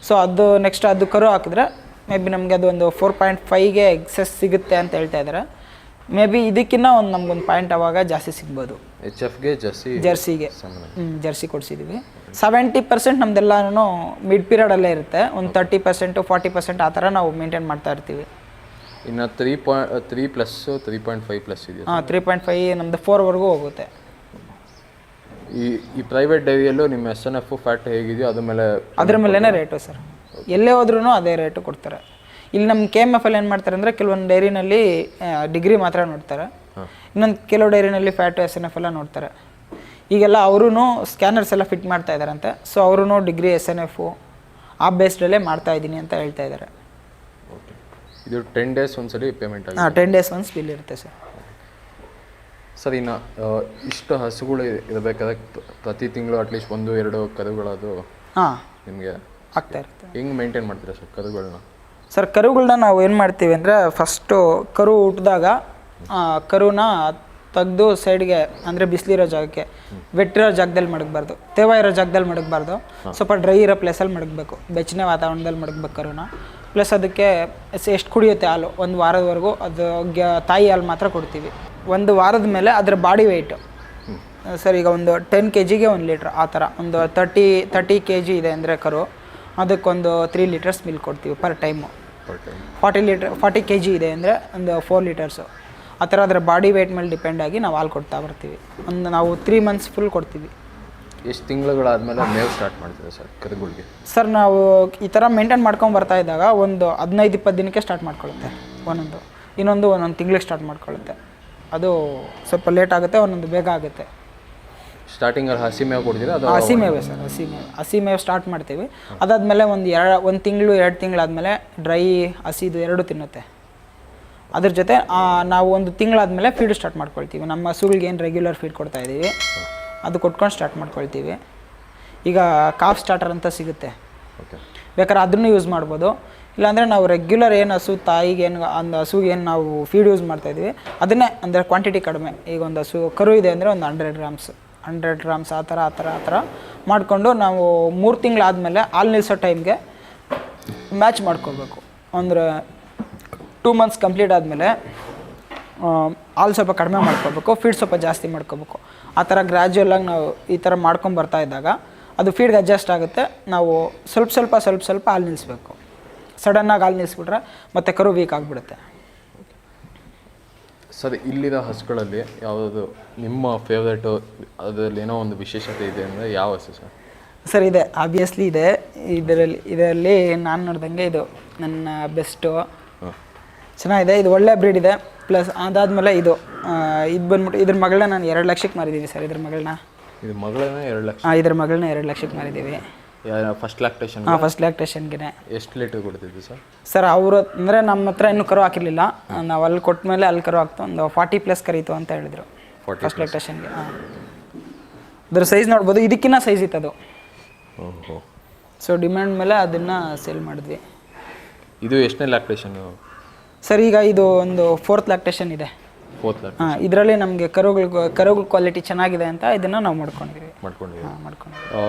ಸೊ ಅದು ನೆಕ್ಸ್ಟ್ ಅದು ಕರು ಹಾಕಿದ್ರೆ ಮೇ ಬಿ ನಮಗೆ ಅದು ಒಂದು ಫೋರ್ ಪಾಯಿಂಟ್ ಫೈವ್ಗೆ ಎಕ್ಸಸ್ ಸಿಗುತ್ತೆ ಅಂತ ಹೇಳ್ತಾ ಇದ್ದಾರೆ ಮೇ ಬಿ ಇದಕ್ಕಿಂತ ಒಂದು ನಮ್ಗೊಂದು ಪಾಯಿಂಟ್ ಅವಾಗ ಜಾಸ್ತಿ ಸಿಗ್ಬೋದು. ಎಚ್ ಎಫ್ಗೆ ಜರ್ಸಿ ಜರ್ಸಿಗೆ ಜರ್ಸಿ ಕೊಡಿಸಿದ್ದೀವಿ ಸೆವೆಂಟಿ ಪರ್ಸೆಂಟ್ ನಮ್ದೆಲ್ಲನೂ ಮಿಡ್ ಪೀರಿಯಡಲ್ಲೇ ಇರುತ್ತೆ. ಒಂದು ತರ್ಟಿ ಪರ್ಸೆಂಟು ಫಾರ್ಟಿ ಪರ್ಸೆಂಟ್ ಆ ಥರ ನಾವು ಮೇಂಟೈನ್ ಮಾಡ್ತಾ ಇರ್ತೀವಿ. ಇನ್ನು three point three plus three point five plus ಇದೆಯಾ ಹಾಂ ತ್ರೀ ಪಾಯಿಂಟ್ ಫೈವ್ ನಮ್ಮದು ಫೋರ್ವರೆಗೂ ಹೋಗುತ್ತೆ. ಈ ಈ ಪ್ರೈವೇಟ್ ಡೈರಿಯಲ್ಲೂ ನಿಮ್ಮ ಎಸ್ ಎನ್ ಎಫ್ ಫ್ಯಾಟ್ ಹೇಗಿದೆಯೋ ಅದ್ರ ಮೇಲೆ ಅದ್ರ ಮೇಲೆ ರೇಟು ಸರ್. ಎಲ್ಲೇ ಹೋದ್ರೂ ಅದೇ ರೇಟು ಕೊಡ್ತಾರೆ. ಇಲ್ಲಿ ನಮ್ಮ ಕೆ ಎಂ ಎಫ್ ಅಲ್ಲಿ ಏನು ಮಾಡ್ತಾರೆ ಅಂದರೆ ಕೆಲವೊಂದು ಡೈರಿನಲ್ಲಿ ಡಿಗ್ರಿ ಮಾತ್ರ ನೋಡ್ತಾರೆ. ಇನ್ನೊಂದು ಕೆಲವು ಡೈರಿನಲ್ಲಿ ಫ್ಯಾಟು ಎಸ್ ಎನ್ ಎಫ್ ಎಲ್ಲ ನೋಡ್ತಾರೆ. ಈಗೆಲ್ಲ ಅವರು ಸ್ಕ್ಯಾನರ್ಸ್ ಎಲ್ಲ ಫಿಟ್ ಮಾಡ್ತಾ ಇದ್ದಾರಂತೆ. ಸೊ ಅವರು ಡಿಗ್ರಿ ಎಸ್ ಎನ್ ಎಫು ಆ ಬೇಸ್ಡಲ್ಲೇ ಮಾಡ್ತಾ ಇದ್ದೀನಿ ಅಂತ ಹೇಳ್ತಾ ಇದ್ದಾರೆ. ಇದು ಟೆನ್ ಡೇಸ್ ಒಂದ್ಸಲಿ ಪೇಮೆಂಟ್ ಹಾಂ ಟೆನ್ ಡೇಸ್ ಒನ್ಸ್ ಬಿಲ್ ಇರುತ್ತೆ ಸರ್. ಸರ್ ಇನ್ನು ಇಷ್ಟು ಹಸುಗಳು ಇರಬೇಕಾದ್ರೆ ಪ್ರತಿ ತಿಂಗಳು ಅಟ್ಲೀಸ್ಟ್ ಒಂದು ಎರಡು ಕರುಗಳದು ಹಾಂ ನಿಮಗೆ ಆಗ್ತಾ ಇರುತ್ತೆ. ಹೆಂಗೆ ಮೇಂಟೈನ್ ಮಾಡ್ತೀರಾ ಸರ್ ಕರುಗಳನ್ನ? ಸರ್ ಕರುಗಳನ್ನ ನಾವು ಏನು ಮಾಡ್ತೀವಿ ಅಂದರೆ ಫಸ್ಟು ಕರು ಹುಟ್ಟಿದಾಗ ಕರುನ ತೆಗೆದು ಸೈಡ್ಗೆ ಅಂದರೆ ಬಿಸಿಲಿರೋ ಜಾಗಕ್ಕೆ ವೆಟ್ಟಿರೋ ಜಾಗದಲ್ಲಿ ಮಡಗಬಾರ್ದು ತೇವ ಇರೋ ಜಾಗದಲ್ಲಿ ಮಡಗಬಾರ್ದು. ಸ್ವಲ್ಪ ಡ್ರೈ ಇರೋ ಪ್ಲೇಸಲ್ಲಿ ಮಡಗಬೇಕು. ಬೆಚ್ಚನೆ ವಾತಾವರಣದಲ್ಲಿ ಮಡಗಬೇಕು ಕರುನ. ಪ್ಲಸ್ ಅದಕ್ಕೆ ಎಷ್ಟು ಕುಡಿಯುತ್ತೆ ಹಾಲು? ಒಂದು ವಾರದವರೆಗೂ ಅದು ತಾಯಿ ಹಾಲು ಮಾತ್ರ ಕೊಡ್ತೀವಿ. ಒಂದು ವಾರದ ಮೇಲೆ ಅದರ ಬಾಡಿ ವೆಯ್ಟು ಸರ್ ಈಗ ಒಂದು ಟೆನ್ ಕೆ ಜಿಗೆ ಒಂದು ಲೀಟ್ರ್ ಆ ಥರ. ಒಂದು ತರ್ಟಿ ತರ್ಟಿ ಕೆ ಜಿ ಇದೆ ಅಂದರೆ ಕರು ಅದಕ್ಕೊಂದು ತ್ರೀ ಲೀಟರ್ಸ್ ಮಿಲ್ಕ್ ಕೊಡ್ತೀವಿ per time forty litre forty K G ಇದೆ ಅಂದರೆ ಒಂದು ಫೋರ್ ಲೀಟರ್ಸು ಆ ಥರ ಅದರ ಬಾಡಿ ವೆಯ್ಟ್ ಮೇಲೆ ಡಿಪೆಂಡ್ ಆಗಿ ನಾವು ಹಾಲು ಕೊಡ್ತಾ ಬರ್ತೀವಿ. ಒಂದು ನಾವು ತ್ರೀ ಮಂತ್ಸ್ ಫುಲ್ ಕೊಡ್ತೀವಿ. ಎಷ್ಟು ತಿಂಗಳುಗಳಾದಮೇಲೆ ಮೇವು ಸ್ಟಾರ್ಟ್ ಮಾಡ್ತೀರಾ ಸರ್ ಕರುಗಳಿಗೆ? ಸರ್ ನಾವು ಈ ಥರ ಮೇಂಟೈನ್ ಮಾಡ್ಕೊಂಡು ಬರ್ತಾ ಇದ್ದಾಗ ಒಂದು ಹದಿನೈದು ಇಪ್ಪತ್ತು ದಿನಕ್ಕೆ ಸ್ಟಾರ್ಟ್ ಮಾಡ್ಕೊಳ್ಳುತ್ತೆ. ಒಂದೊಂದು ಇನ್ನೊಂದು ಒಂದೊಂದು ತಿಂಗ್ಳಿಗೆ ಸ್ಟಾರ್ಟ್ ಮಾಡ್ಕೊಳ್ಳುತ್ತೆ. ಅದು ಸ್ವಲ್ಪ ಲೇಟ್ ಆಗುತ್ತೆ ಒಂದೊಂದು ಬೇಗ ಆಗುತ್ತೆ. ಸ್ಟಾರ್ಟಿಂಗಲ್ಲಿ ಹಸಿ ಮೇವು ಕೊಡ್ತೀರಾ ಅದು ಹಸಿ ಮೇವೆ ಸರ್ ಹಸಿ ಮೇವು. ಹಸಿ ಮೇವು ಸ್ಟಾರ್ಟ್ ಮಾಡ್ತೀವಿ. ಅದಾದಮೇಲೆ ಒಂದು ಎರಡು ಒಂದು ತಿಂಗಳು ಎರಡು ತಿಂಗಳಾದಮೇಲೆ ಡ್ರೈ ಹಸಿದು ಎರಡು ತಿನ್ನುತ್ತೆ. ಅದ್ರ ಜೊತೆ ನಾವು ಒಂದು ತಿಂಗಳಾದಮೇಲೆ ಫೀಡ್ ಸ್ಟಾರ್ಟ್ ಮಾಡ್ಕೊಳ್ತೀವಿ. ನಮ್ಮ ಹಸುಗಳಿಗೆ ಏನು ರೆಗ್ಯುಲರ್ ಫೀಡ್ ಕೊಡ್ತಾ ಇದ್ದೀವಿ ಅದು ಕೊಟ್ಕೊಂಡು ಸ್ಟಾರ್ಟ್ ಮಾಡ್ಕೊಳ್ತೀವಿ. ಈಗ ಕಾಫ್ ಸ್ಟಾರ್ಟರ್ ಅಂತ ಸಿಗುತ್ತೆ. ಓಕೆ ಬೇಕಾದ್ರೆ ಅದನ್ನು ಯೂಸ್ ಮಾಡ್ಬೋದು. ಇಲ್ಲಾಂದರೆ ನಾವು ರೆಗ್ಯುಲರ್ ಏನು ಹಸು ತಾಯಿಗೆ ಏನು ಒಂದು ಹಸುಗೆ ಏನು ನಾವು ಫೀಡ್ ಯೂಸ್ ಮಾಡ್ತಾ ಇದ್ದೀವಿ ಅದನ್ನೇ ಅಂದರೆ ಕ್ವಾಂಟಿಟಿ ಕಡಿಮೆ. ಈಗ ಒಂದು ಹಸು ಕರು ಇದೆ ಅಂದರೆ ಒಂದು ಹಂಡ್ರೆಡ್ ಗ್ರಾಮ್ಸ್ ಹಂಡ್ರೆಡ್ ಗ್ರಾಮ್ಸ್ ಆ ಥರ ಆ ಥರ ಆ ಥರ ಮಾಡಿಕೊಂಡು ನಾವು ಮೂರು ತಿಂಗಳಾದಮೇಲೆ ಹಾಲು ನಿಲ್ಲಿಸೋ ಟೈಮ್ಗೆ ಮ್ಯಾಚ್ ಮಾಡ್ಕೋಬೇಕು ಅಂದರೆ ಟೂ ಮಂತ್ಸ್ ಕಂಪ್ಲೀಟ್ ಆದಮೇಲೆ ಹಾಲು ಸ್ವಲ್ಪ ಕಡಿಮೆ ಮಾಡ್ಕೋಬೇಕು ಫೀಡ್ ಸ್ವಲ್ಪ ಜಾಸ್ತಿ ಮಾಡ್ಕೋಬೇಕು. ಆ ಥರ ಗ್ರ್ಯಾಜುವಲಾಗಿ ನಾವು ಈ ಥರ ಮಾಡ್ಕೊಂಡು ಬರ್ತಾ ಇದ್ದಾಗ ಅದು ಫೀಡ್ಗೆ ಅಡ್ಜಸ್ಟ್ ಆಗುತ್ತೆ. ನಾವು ಸ್ವಲ್ಪ ಸ್ವಲ್ಪ ಸ್ವಲ್ಪ ಸ್ವಲ್ಪ ಹಾಲು ನಿಲ್ಲಿಸ್ಬೇಕು ಸಡನ್ನಾಗಿ ಹಾಲು ನಿಲ್ಲಿಸ್ಬಿಟ್ರೆ ಮತ್ತೆ ಕರು ವೀಕ್ ಆಗಿಬಿಡುತ್ತೆ. ಸರಿ ಇಲ್ಲಿನ ಹಸುಗಳಲ್ಲಿ ಯಾವುದು ನಿಮ್ಮ ಫೇವ್ರೇಟು ಅದರಲ್ಲಿ ಏನೋ ಒಂದು ವಿಶೇಷತೆ ಇದೆ ಅಂದರೆ ಯಾವ ಹಸು ಸರ್? ಸರ್ ಇದೆ. ಆಬ್ವಿಯಸ್ಲಿ ಇದೆ. ಇದರಲ್ಲಿ ಇದರಲ್ಲಿ ನಾನು ನೋಡ್ದಂಗೆ ಇದು ನನ್ನ ಬೆಸ್ಟು ಚೆನ್ನಾಗಿದೆ ಇದು ಒಳ್ಳೆ ಬ್ರೀಡ್ ಇದೆ. ಪ್ಲಸ್ ಅದಾದಮೇಲೆ ಇದು ಇದು ಬಂದ್ಬಿಟ್ಟು ಇದ್ರ ಮಗಳನ್ನ ನಾನು ಎರಡು ಲಕ್ಷಕ್ಕೆ ಮಾರಿದ್ದೀವಿ ಸರ್ ಇದ್ರ ಮಗಳನ್ನ. ಇದು ಮಗಳನ್ನ ಎರಡು ಲಕ್ಷ. ಹಾಂ ಇದ್ರ ಮಗಳನ್ನ ಎರಡು ಲಕ್ಷಕ್ಕೆ ಮಾರಿದ್ದೀವಿ ಫಸ್ಟ್ ಲ್ಯಾಕ್ಟೇಷನ್ ಹಾಂ ಫಸ್ಟ್ ಲ್ಯಾಕ್ಟೇಷನ್ಗೆ ಎಷ್ಟು ಲೀಟರ್ ಕೊಡ್ತಿದ್ವಿ ಸರ್? ಸರ್ ಅವರು ಅಂದರೆ ನಮ್ಮ ಹತ್ರ ಇನ್ನೂ ಕರು ಹಾಕಿರಲಿಲ್ಲ. ನಾವು ಅಲ್ಲಿ ಕೊಟ್ಟ ಮೇಲೆ ಅಲ್ಲಿ ಕರು ಹಾಕ್ತು ಒಂದು ಫಾರ್ಟಿ ಪ್ಲಸ್ ಕರೀತು ಅಂತ ಹೇಳಿದ್ರು. ಫಸ್ಟ್ ಲ್ಯಾಕ್ಟೇಷನ್ಗೆ ಹಾಂ ಅದ್ರ ಸೈಜ್ ನೋಡ್ಬೋದು ಇದಕ್ಕಿನ್ನ ಸೈಜ್ ಇತ್ತು ಅದು ಓಹೋ. ಸೊ ಡಿಮ್ಯಾಂಡ್ ಮೇಲೆ ಅದನ್ನು ಸೇಲ್ ಮಾಡಿದ್ವಿ. ಇದು ಎಷ್ಟನೇ ಲ್ಯಾಕ್ಟೇಷನ್ ಸರ್ ಈಗ ಇದು ಒಂದು ಫೋರ್ತ್ ಲ್ಯಾಕ್ಟೇಷನ್ ಇದೆ. ಫೋರ್ತ್ ಲ್ಯಾಕ್ ಹಾಂ ಇದರಲ್ಲಿ ನಮಗೆ ಕರುಗಳು ಕರುಗಳ ಕ್ವಾಲಿಟಿ ಚೆನ್ನಾಗಿದೆ ಅಂತ ಇದನ್ನು ನಾವು ಮಾಡ್ಕೊಂಡಿದ್ದೀವಿ ಮಾಡ್ಕೊಂಡಿದ್ದೀವಿ. ಹಾಂ ಆ,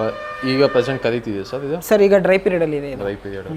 ಈಗ ಪ್ರೆಸೆಂಟ್ ಕರೀತಿದೆಯಾ ಸರ್ ಇದು? ಸರ್ ಈಗ ಡ್ರೈ ಪೀರಿಯಡಲ್ಲಿ ಇದೆ ಇದು. Dry period